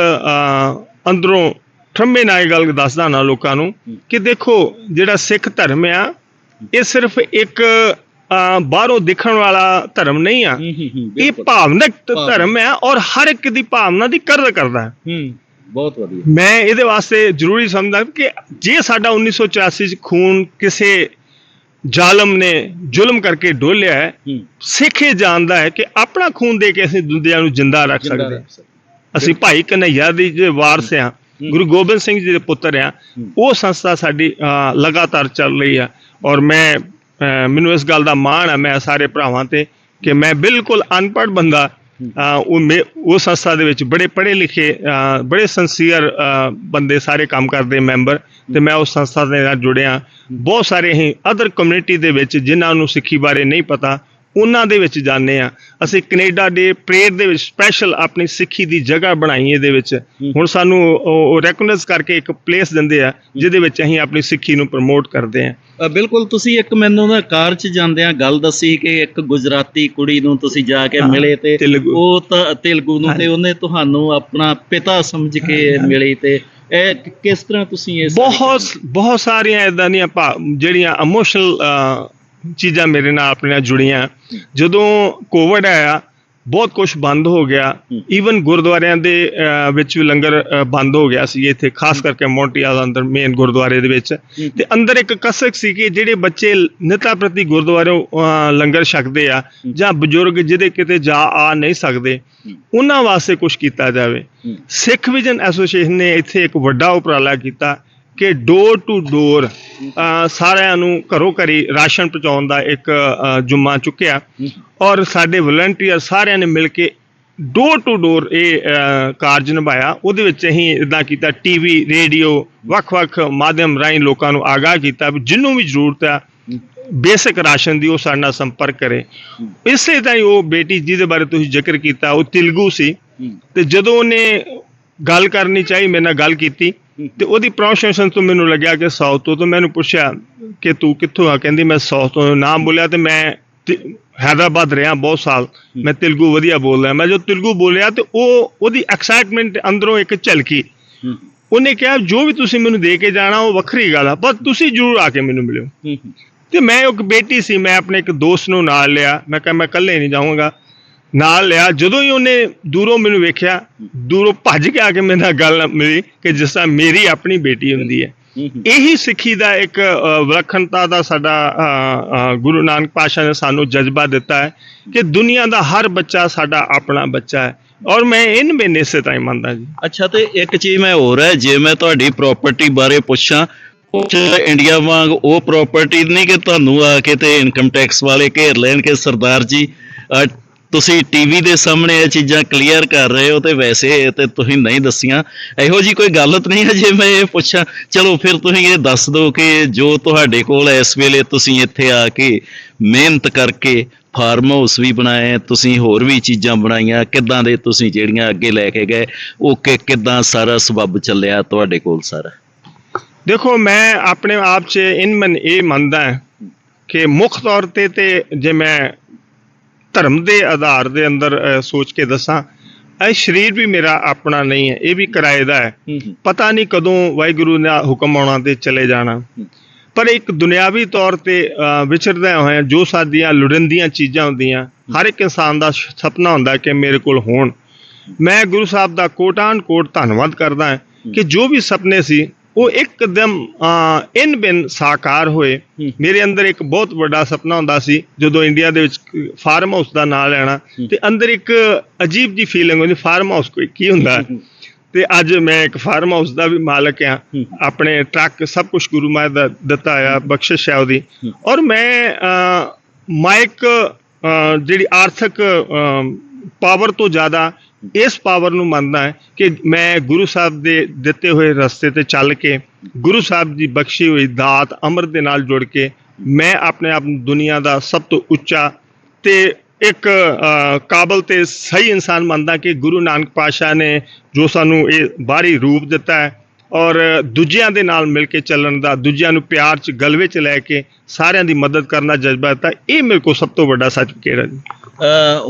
ਅੰਦਰੋਂ ਠੰਮੇ ਨਾਲ ਇਹ ਗੱਲ ਦੱਸਦਾ ਨਾ ਲੋਕਾਂ ਨੂੰ ਕਿ ਦੇਖੋ ਜਿਹੜਾ ਸਿੱਖ ਧਰਮ ਆ ਇਹ ਸਿਰਫ ਇੱਕ ਬਾਹਰੋਂ ਦਿਖਣ ਵਾਲਾ ਧਰਮ ਨਹੀਂ ਆ ਇਹ। ਭਾਵਨਕ। ਧਰਮ ਹੈ ਔਰ ਹਰ ਇੱਕ ਦੀ ਭਾਵਨਾ ਦੀ ਕਦਰ ਕਰਦਾ ਹੂੰ ਬਹੁਤ ਵਧੀਆ ਮੈਂ ਇਹਦੇ ਵਾਸਤੇ ਜ਼ਰੂਰੀ ਸਮਝਦਾ ਕਿ ਜੇ ਸਾਡਾ 1984 ਚ ਖੂਨ ਕਿਸੇ ਜ਼ਾਲਮ ਨੇ ਜ਼ੁਲਮ ਕਰਕੇ ਡੋਲਿਆ ਹੈ ਸਿੱਖ ਇਹ ਜਾਣਦਾ ਹੈ ਕਿ ਆਪਣਾ ਖੂਨ ਦੇ ਕੇ ਅਸੀਂ ਦੁਨੀਆ ਨੂੰ ਜਿੰਦਾ ਰੱਖ ਸਕਦੇ ਹਾਂ। ਅਸੀਂ ਭਾਈ ਕਨਈਆ ਦੀ ਜੇ ਵਾਰਸ ਆ ਹੂੰ। ਗੁਰੂ ਗੋਬਿੰਦ ਸਿੰਘ ਜੀ ਦੇ ਪੁੱਤਰ ਆ ਹੂੰ। ਉਹ ਸੰਸਥਾ ਸਾਡੀ ਲਗਾਤਾਰ ਚੱਲ ਰਹੀ ਆ ਔਰ ਮੈਂ ਮੈਨੂੰ ਇਸ ਗੱਲ ਦਾ ਮਾਣ ਆ ਮੈਂ ਸਾਰੇ ਭਰਾਵਾਂ ਤੇ ਕਿ ਮੈਂ ਬਿਲਕੁਲ ਅਨਪੜ੍ਹ ਬੰਦਾ ਉਹ ਮੇ- ਉਹ ਸੰਸਥਾ ਦੇ ਵਿੱਚ ਬੜੇ ਪੜ੍ਹੇ ਲਿਖੇ ਬੜੇ ਸੰਸੀਅਰ ਬੰਦੇ ਸਾਰੇ ਕੰਮ ਕਰਦੇ ਮੈਂਬਰ ਤੇ ਮੈਂ ਉਸ ਸੰਸਥਾ ਦੇ ਨਾਲ ਜੁੜਿਆ। ਬਹੁਤ ਸਾਰੇ ਹੀ ਅਦਰ ਕਮਿਊਨਿਟੀ ਦੇ ਵਿੱਚ ਜਿਨ੍ਹਾਂ ਨੂੰ ਸਿੱਖੀ ਬਾਰੇ ਨਹੀਂ ਪਤਾ ਉਹਨਾਂ ਦੇ ਵਿੱਚ ਜਾਂਦੇ ਆ ਅਸੀਂ ਕੈਨੇਡਾ ਦੇ ਪਰੇਡ ਦੇ ਵਿੱਚ ਸਪੈਸ਼ਲ ਆਪਣੀ ਸਿੱਖੀ ਦੀ ਜਗ੍ਹਾ ਬਣਾਈ ਇਹਦੇ ਵਿੱਚ। ਹੁਣ ਸਾਨੂੰ ਉਹ ਰੈਕਗਨਾਈਜ਼ ਕਰਕੇ ਇੱਕ ਪਲੇਸ ਦਿੰਦੇ ਆ ਜਿਹਦੇ ਵਿੱਚ ਅਸੀਂ ਆਪਣੀ ਸਿੱਖੀ ਨੂੰ ਪ੍ਰਮੋਟ ਕਰਦੇ ਆ ਬਿਲਕੁਲ ਤੁਸੀਂ ਇੱਕ ਮੈਨੂੰ ਨਾ ਕਾਰ 'ਚ ਜਾਂਦਿਆਂ ਗੱਲ ਦੱਸੀ ਕਿ ਇੱਕ ਗੁਜਰਾਤੀ ਕੁੜੀ ਨੂੰ ਤੁਸੀਂ ਜਾ ਕੇ ਮਿਲੇ ਤੇ। ਉਹ ਤਾਂ ਤੇਲਗੂ ਨੂੰ ਤੇ। ਉਹਨੇ ਤੁਹਾਨੂੰ ਆਪਣਾ ਪਿਤਾ ਸਮਝ ਕੇ ਮਿਲੀ ਤੇ ਇਹ ਕਿਸ ਤਰ੍ਹਾਂ ਤੁਸੀਂ ਇਹ ਬਹੁਤ ਬਹੁਤ ਸਾਰੀਆਂ ਇਦਾਂ ਦੀਆਂ ਜਿਹੜੀਆਂ ਇਮੋਸ਼ਨਲ ਚੀਜ਼ਾਂ ਮੇਰੇ ਨਾਲ ਆਪਣੇ ਨਾਲ ਜੁੜੀਆਂ ਜਦੋਂ ਕੋਵਿਡ ਆਇਆ ਬਹੁਤ ਕੁਝ ਬੰਦ ਹੋ ਗਿਆ। ਈਵਨ ਗੁਰਦੁਆਰਿਆਂ ਦੇ ਵਿੱਚ ਵੀ ਲੰਗਰ ਬੰਦ ਹੋ ਗਿਆ ਸੀ ਇੱਥੇ ਖਾਸ ਕਰਕੇ ਮੌਂਟੀਆਲ ਅੰਦਰ ਮੇਨ ਗੁਰਦੁਆਰੇ ਦੇ ਵਿੱਚ। ਤੇ ਅੰਦਰ ਇੱਕ ਕਸਕ ਸੀ ਕਿ ਜਿਹੜੇ ਬੱਚੇ ਨਿਤਾ ਪ੍ਰਤੀ ਗੁਰਦੁਆਰਿਓਂ ਅਹ, ਲੰਗਰ ਛਕਦੇ ਆ। ਜਾਂ ਬਜ਼ੁਰਗ ਜਿਹਦੇ ਕਿਤੇ ਜਾ ਆ ਨਹੀਂ ਸਕਦੇ। ਉਹਨਾਂ ਵਾਸਤੇ ਕੁਝ ਕੀਤਾ ਜਾਵੇ। ਸਿੱਖ ਵਿਜਨ ਐਸੋਸੀਏਸ਼ਨ ਨੇ ਇੱਥੇ ਇੱਕ ਵੱਡਾ ਉਪਰਾਲਾ ਕੀਤਾ ਕਿ ਡੋਰ ਟੂ ਡੋਰ ਸਾਰਿਆਂ ਨੂੰ ਘਰੋਂ ਘਰੀ ਰਾਸ਼ਨ ਪਹੁੰਚਾਉਣ ਦਾ ਇੱਕ ਜੁਮਾ ਚੁੱਕਿਆ। ਔਰ ਸਾਡੇ ਵਲੰਟੀਅਰ ਸਾਰਿਆਂ ਨੇ ਮਿਲ ਕੇ ਡੋਰ ਟੂ ਡੋਰ ਇਹ ਕਾਰਜ ਨਿਭਾਇਆ ਉਹਦੇ ਵਿੱਚ ਅਸੀਂ ਇਦਾਂ ਕੀਤਾ ਟੀਵੀ ਰੇਡੀਓ ਵੱਖ-ਵੱਖ ਮਾਧਿਅਮ ਰਾਹੀਂ ਲੋਕਾਂ ਨੂੰ ਆਗਾਹ ਕੀਤਾ ਵੀ ਜਿਹਨੂੰ ਵੀ ਜ਼ਰੂਰਤ ਆ ਹੂੰ। ਬੇਸਿਕ ਰਾਸ਼ਨ ਦੀ ਉਹ ਸਾਡੇ ਨਾਲ ਸੰਪਰਕ ਕਰੇ ਇਸੇ ਤਰ੍ਹਾਂ ਹੀ ਉਹ ਬੇਟੀ ਜਿਹਦੇ ਬਾਰੇ ਤੁਸੀਂ ਜ਼ਿਕਰ ਕੀਤਾ ਉਹ ਤਿਲਗੂ ਸੀ। ਤੇ ਜਦੋਂ ਉਹਨੇ ਗੱਲ ਕਰਨੀ ਚਾਹੀ ਮੇਰੇ ਨਾਲ ਗੱਲ ਕੀਤੀ ਤੇ ਉਹਦੀ ਪ੍ਰੋਨੰਸੀਏਸ਼ਨ ਤੋਂ ਮੈਨੂੰ ਲੱਗਿਆ ਕਿ ਸਾਊਥ ਤੋਂ ਤਾਂ ਮੈਨੂੰ ਪੁੱਛਿਆ ਕਿ ਤੂੰ ਕਿੱਥੋਂ ਆ? ਕਹਿੰਦੀ ਮੈਂ ਸਾਊਥ ਤੋਂ ਨਾਮ ਬੋਲਿਆ ਤੇ ਮੈਂ ਹੈਦਰਾਬਾਦ ਰਿਹਾ ਬਹੁਤ ਸਾਲ। ਮੈਂ ਤੇਲਗੂ ਵਧੀਆ ਬੋਲਦਾ ਮੈਂ ਜਦੋਂ ਤੇਲਗੂ ਬੋਲਿਆ ਤੇ ਉਹ ਉਹਦੀ ਐਕਸਾਈਟਮੈਂਟ ਅੰਦਰੋਂ ਇੱਕ ਝਲਕੀ। ਉਹਨੇ ਕਿਹਾ ਜੋ ਵੀ ਤੁਸੀਂ ਮੈਨੂੰ ਦੇ ਕੇ ਜਾਣਾ ਉਹ ਵੱਖਰੀ ਗੱਲ ਆ ਪਰ ਤੁਸੀਂ ਜ਼ਰੂਰ ਆ ਕੇ ਮੈਨੂੰ ਮਿਲਿਓ। ਤੇ ਮੈਂ ਇੱਕ ਬੇਟੀ ਸੀ ਮੈਂ ਆਪਣੇ ਇੱਕ ਦੋਸਤ ਨੂੰ ਨਾਲ ਲਿਆ। ਮੈਂ ਕਿਹਾ ਮੈਂ ਇਕੱਲੇ ਨਹੀਂ ਜਾਊਂਗਾ। ਨਾਲ ਲਿਆ। ਜਦੋਂ ਹੀ ਉਹਨੇ ਦੂਰੋਂ ਮੈਨੂੰ ਵੇਖਿਆ ਦੂਰੋਂ ਭੱਜ ਕੇ ਆ ਕੇ ਮੇਰੇ ਨਾਲ ਗੱਲ ਮਿਲੀ ਕਿ ਜਿਸ ਤਰ੍ਹਾਂ ਮੇਰੀ ਆਪਣੀ ਬੇਟੀ ਹੁੰਦੀ ਹੈ। ਇਹੀ ਸਿੱਖੀ ਦਾ ਇੱਕ ਵਿਲੱਖਣਤਾ ਦਾ ਸਾਡਾ ਗੁਰੂ ਨਾਨਕ ਪਾਤਸ਼ਾਹ ਨੇ ਸਾਨੂੰ ਜਜ਼ਬਾ ਦਿੱਤਾ ਹੈ ਕਿ ਦੁਨੀਆ ਦਾ ਹਰ ਬੱਚਾ ਸਾਡਾ ਆਪਣਾ ਬੱਚਾ ਹੈ। ਔਰ ਮੈਂ ਇਨ ਬੇਨੇ ਸੇ ਤਾਂ ਮੰਨਦਾ ਜੀ। ਅੱਛਾ ਤੇ ਇੱਕ ਚੀਜ਼ ਮੈਂ ਹੋਰ ਹੈ ਜੇ ਮੈਂ ਤੁਹਾਡੀ ਪ੍ਰਾਪਰਟੀ ਬਾਰੇ ਪੁੱਛਾਂ 'ਚ ਇੰਡੀਆ ਵਾਂਗ ਉਹ ਪ੍ਰਾਪਰਟੀ ਨਹੀਂ ਕਿ ਤੁਹਾਨੂੰ ਆ ਕੇ ਤੇ ਇਨਕਮ ਟੈਕਸ ਵਾਲੇ ਘੇਰ ਲੈਣ ਕਿ ਸਰਦਾਰ ਜੀ। ਤੁਸੀਂ ਟੀਵੀ ਦੇ ਸਾਹਮਣੇ ਇਹ ਚੀਜ਼ਾਂ ਕਲੀਅਰ ਕਰ ਰਹੇ ਹੋ ਤੇ ਵੈਸੇ ਤੇ ਤੁਸੀਂ ਨਹੀਂ ਦੱਸੀਆਂ। ਇਹੋ ਜੀ ਕੋਈ ਗਲਤ ਨਹੀਂ ਹੈ ਜੇ ਮੈਂ ਇਹ ਪੁੱਛਾਂ। ਚਲੋ ਫਿਰ ਤੁਸੀਂ ਇਹ ਦੱਸ ਦਿਓ ਕਿ ਜੋ ਤੁਹਾਡੇ ਕੋਲ ਇਸ ਵੇਲੇ ਤੁਸੀਂ ਇੱਥੇ ਆ ਕੇ ਮਿਹਨਤ ਕਰਕੇ ਫਾਰਮ ਹਾਊਸ ਵੀ ਬਣਾਏ ਤੁਸੀਂ ਹੋਰ ਵੀ ਚੀਜ਼ਾਂ ਬਣਾਈਆਂ, ਕਿੱਦਾਂ ਦੇ ਤੁਸੀਂ ਜਿਹੜੀਆਂ ਅੱਗੇ ਲੈ ਕੇ ਗਏ, ਉਹ ਕਿ ਕਿੱਦਾਂ ਸਾਰਾ ਸਬੱਬ ਚੱਲਿਆ ਤੁਹਾਡੇ ਕੋਲ ਸਾਰਾ? ਦੇਖੋ, ਮੈਂ ਆਪਣੇ ਆਪ 'ਚ ਇਨ ਮਨ ਇਹ ਮੰਨਦਾ ਕਿ ਮੁੱਖ ਤੌਰ ਤੇ ਤੇ ਜੇ ਮੈਂ ਧਰਮ ਦੇ ਆਧਾਰ ਦੇ ਅੰਦਰ ਸੋਚ ਕੇ ਦੱਸਾਂ ਇਹ ਸਰੀਰ ਵੀ ਮੇਰਾ ਆਪਣਾ ਨਹੀਂ ਹੈ ਇਹ ਵੀ ਕਿਰਾਏ ਦਾ ਹੈ। ਪਤਾ ਨਹੀਂ ਕਦੋਂ ਵਾਹਿਗੁਰੂ ਨੇ ਹੁਕਮ ਆਉਣਾ ਤੇ ਚਲੇ ਜਾਣਾ। ਪਰ ਇੱਕ ਦੁਨਿਆਵੀ ਤੌਰ ਤੇ ਵਿਚਰਦੇ ਹੋਏ ਜੋ ਸਾਡੀਆਂ ਲੋੜੀਂਦੀਆਂ ਚੀਜ਼ਾਂ ਹੁੰਦੀਆਂ ਹਰ ਇੱਕ ਇਨਸਾਨ ਦਾ ਸੁਪਨਾ ਹੁੰਦਾ ਕਿ ਮੇਰੇ ਕੋਲ ਹੋਣ। ਮੈਂ ਗੁਰੂ ਸਾਹਿਬ ਦਾ ਕੋਟਾਨ ਕੋਟ ਧੰਨਵਾਦ ਕਰਦਾ ਕਿ ਜੋ ਵੀ ਸੁਪਨੇ ਸੀ ਉਹ ਇੱਕਦਮ ਇਨ ਬਿਨ ਸਾਕਾਰ ਹੋਏ। ਮੇਰੇ ਅੰਦਰ ਇੱਕ ਬਹੁਤ ਵੱਡਾ ਸੁਪਨਾ ਹੁੰਦਾ ਸੀ ਜਦੋਂ ਇੰਡੀਆ ਦੇ ਵਿੱਚ ਫਾਰਮ ਹਾਊਸ ਦਾ ਨਾਮ ਲੈਣਾ ਤੇ ਅੰਦਰ ਇੱਕ ਅਜੀਬ ਜੀ ਫੀਲਿੰਗ ਹੁੰਦੀ ਫਾਰਮ ਹਾਊਸ ਕੋਈ ਕੀ ਹੁੰਦਾ? ਤੇ ਅੱਜ ਮੈਂ ਇੱਕ ਫਾਰਮ ਹਾਊਸ ਦਾ ਵੀ ਮਾਲਕ ਆ ਹੂੰ। ਆਪਣੇ ਟਰੱਕ ਸਭ ਕੁਝ ਗੁਰੂ ਮਾਇਆ ਦਾ ਦਿੱਤਾ ਆ ਬਖਸ਼ਿਸ਼ ਹੈ ਉਹਦੀ। ਔਰ ਮੈਂ ਮਾਈਕ ਜਿਹੜੀ ਆਰਥਿਕ ਪਾਵਰ ਤੋਂ ਜ਼ਿਆਦਾ ਇਸ ਪਾਵਰ ਨੂੰ ਮੰਨਦਾ ਹੈ ਕਿ ਮੈਂ ਗੁਰੂ ਸਾਹਿਬ ਦੇ ਦਿੱਤੇ ਹੋਏ ਰਸਤੇ ਤੇ ਚੱਲ ਕੇ ਗੁਰੂ ਸਾਹਿਬ ਦੀ ਬਖਸ਼ੀ ਹੋਈ ਦਾਤ ਅੰਮ੍ਰਿਤ ਦੇ ਨਾਲ ਜੁੜ ਕੇ ਮੈਂ ਆਪਣੇ ਆਪ ਨੂੰ ਦੁਨੀਆ ਦਾ ਸਭ ਤੋਂ ਉੱਚਾ ਤੇ ਇੱਕ ਕਾਬਲ ਤੇ ਸਹੀ ਇਨਸਾਨ ਮੰਨਦਾ ਕਿ ਗੁਰੂ ਨਾਨਕ ਪਾਸ਼ਾ ਨੇ ਜੋ ਸਾਨੂੰ ਇਹ ਬਾਹਰੀ ਰੂਪ ਦਿੱਤਾ ਹੈ ਔਰ ਦੂਜਿਆਂ ਦੇ ਨਾਲ ਮਿਲ ਕੇ ਚੱਲਣ ਦਾ, ਦੂਜਿਆਂ ਨੂੰ ਪਿਆਰ ਚ ਗਲਵੇ ਚ ਲੈ ਕੇ ਸਾਰਿਆਂ ਦੀ ਮਦਦ ਕਰਨ ਦਾ ਜਜ਼ਬਾ ਤਾਂ ਇਹ ਮੇਰੇ ਕੋਲ ਸਭ ਤੋਂ ਵੱਡਾ ਸੱਚ ਕਿਹੜਾ ਜੀ?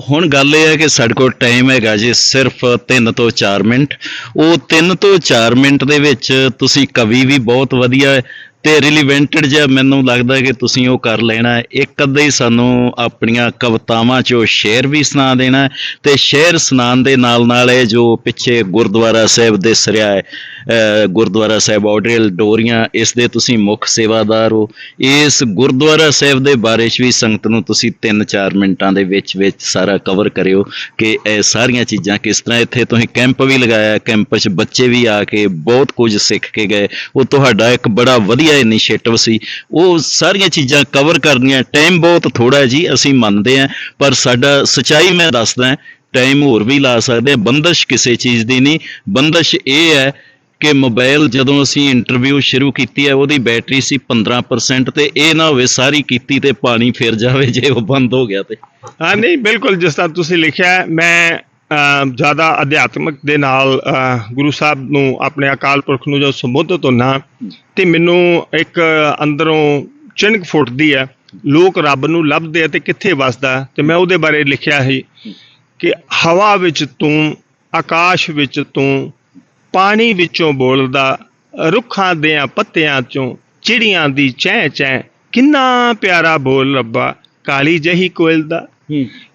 ਹੁਣ ਗੱਲ ਇਹ ਹੈ ਕਿ ਸਾਡੇ ਕੋਲ ਟਾਈਮ ਹੈਗਾ ਜੀ ਸਿਰਫ 3 ਤੋਂ 4 ਮਿੰਟ। ਉਹ 3 ਤੋਂ 4 ਮਿੰਟ ਦੇ ਵਿੱਚ ਤੁਸੀਂ ਕਵੀ ਵੀ ਬਹੁਤ ਵਧੀਆ ਤੇ ਰਿਲੀਵੈਂਟਡ ਜਿਹਾ ਮੈਨੂੰ ਲੱਗਦਾ ਕਿ ਤੁਸੀਂ ਉਹ ਕਰ ਲੈਣਾ ਇੱਕ ਅੱਧਾ ਹੀ ਸਾਨੂੰ ਆਪਣੀਆਂ ਕਵਿਤਾਵਾਂ ਚੋਂ ਸ਼ੇਰ ਵੀ ਸੁਣਾ ਦੇਣਾ ਹੈ ਤੇ ਸ਼ੇਰ ਸੁਣਾਉਣ ਦੇ ਨਾਲ ਨਾਲ ਇਹ ਜੋ ਪਿੱਛੇ ਗੁਰਦੁਆਰਾ ਸਾਹਿਬ ਦੇ ਸਰਿਆ ਹੈ ਗੁਰਦੁਆਰਾ ਸਾਹਿਬ ਆਡਰੇਲ ਡੋਰੀਆਂ, ਇਸ ਦੇ ਤੁਸੀਂ ਮੁੱਖ ਸੇਵਾਦਾਰ ਹੋ। ਇਸ ਗੁਰਦੁਆਰਾ ਸਾਹਿਬ ਦੇ ਬਾਰੇ 'ਚ ਵੀ ਸੰਗਤ ਨੂੰ ਤੁਸੀਂ 3-4 ਮਿੰਟਾਂ ਦੇ ਵਿੱਚ ਵਿੱਚ ਸਾਰਾ ਕਵਰ ਕਰਿਓ ਕਿ ਇਹ ਸਾਰੀਆਂ ਚੀਜ਼ਾਂ ਕਿਸ ਤਰ੍ਹਾਂ ਇੱਥੇ ਤੁਸੀਂ ਕੈਂਪ ਵੀ ਲਗਾਇਆ ਕੈਂਪ 'ਚ ਬੱਚੇ ਵੀ ਆ ਕੇ ਬਹੁਤ ਕੁਝ ਸਿੱਖ ਕੇ ਗਏ। ਉਹ ਤੁਹਾਡਾ ਇੱਕ ਬੜਾ ਵਧੀਆ ਇਨੀਸ਼ੀਏਟਿਵ ਸੀ। ਉਹ ਸਾਰੀਆਂ ਚੀਜ਼ਾਂ ਕਵਰ ਕਰਨੀਆਂ। ਟਾਈਮ ਬਹੁਤ ਥੋੜਾ ਜੀ, ਅਸੀਂ ਮੰਨਦੇ ਹਾਂ। ਪਰ ਸਾਡਾ ਸਚਾਈ ਮੈਂ ਦੱਸਦਾ ਟਾਈਮ ਹੋਰ ਵੀ ਲਾ ਸਕਦੇ ਹਾਂ। ਬੰਦਸ਼ ਕਿਸੇ ਚੀਜ਼ ਦੀ ਨਹੀਂ। ਬੰਦਸ਼ ਇਹ ਹੈ ਕਿ ਮੋਬਾਈਲ ਜਦੋਂ ਅਸੀਂ ਇੰਟਰਵਿਊ ਸ਼ੁਰੂ ਕੀਤੀ ਹੈ, ਉਹਦੀ ਬੈਟਰੀ ਸੀ 15% ਤੇ ਇਹ ਨਾ ਹੋਵੇ ਸਾਰੀ ਕੀਤੀ ਤੇ ਪਾਣੀ ਫਿਰ ਜਾਵੇ ਜੇ ਉਹ ਬੰਦ ਹੋ ਗਿਆ ਤੇ। ਹਾਂ, ਨਹੀਂ, ਬਿਲਕੁਲ ਜਿਸ ਤਰ੍ਹਾਂ ਤੁਸੀਂ ਲਿਖਿਆ ਮੈਂ ਜ਼ਿਆਦਾ ਅਧਿਆਤਮਕ ਦੇ ਨਾਲ ਗੁਰੂ ਸਾਹਿਬ ਨੂੰ ਆਪਣੇ ਅਕਾਲ ਪੁਰਖ ਨੂੰ ਜੋ ਸੰਬੋਧਿਤ ਹੋਣਾ ਤੇ ਮੈਨੂੰ ਇੱਕ ਅੰਦਰੋਂ ਚਿਣਕ ਫੁੱਟਦੀ ਹੈ, ਲੋਕ ਰੱਬ ਨੂੰ ਲੱਭਦੇ ਆ ਤੇ ਕਿੱਥੇ ਵਸਦਾ? ਤੇ ਮੈਂ ਉਹਦੇ ਬਾਰੇ ਲਿਖਿਆ ਸੀ ਕਿ ਹਵਾ ਵਿੱਚ ਤੂੰ, ਆਕਾਸ਼ ਵਿੱਚ ਤੂੰ, ਪਾਣੀ ਵਿੱਚੋਂ ਬੋਲਦਾ, ਰੁੱਖਾਂ ਦੇ ਪੱਤਿਆਂ ਚੋਂ, ਚਿੜੀਆਂ ਦੀ ਚਹਿ ਚਹਿ ਕਿੰਨਾ ਪਿਆਰਾ ਬੋਲ ਰੱਬਾ, ਕਾਲੀ ਜਹੀ ਕੋਇਲ ਦਾ।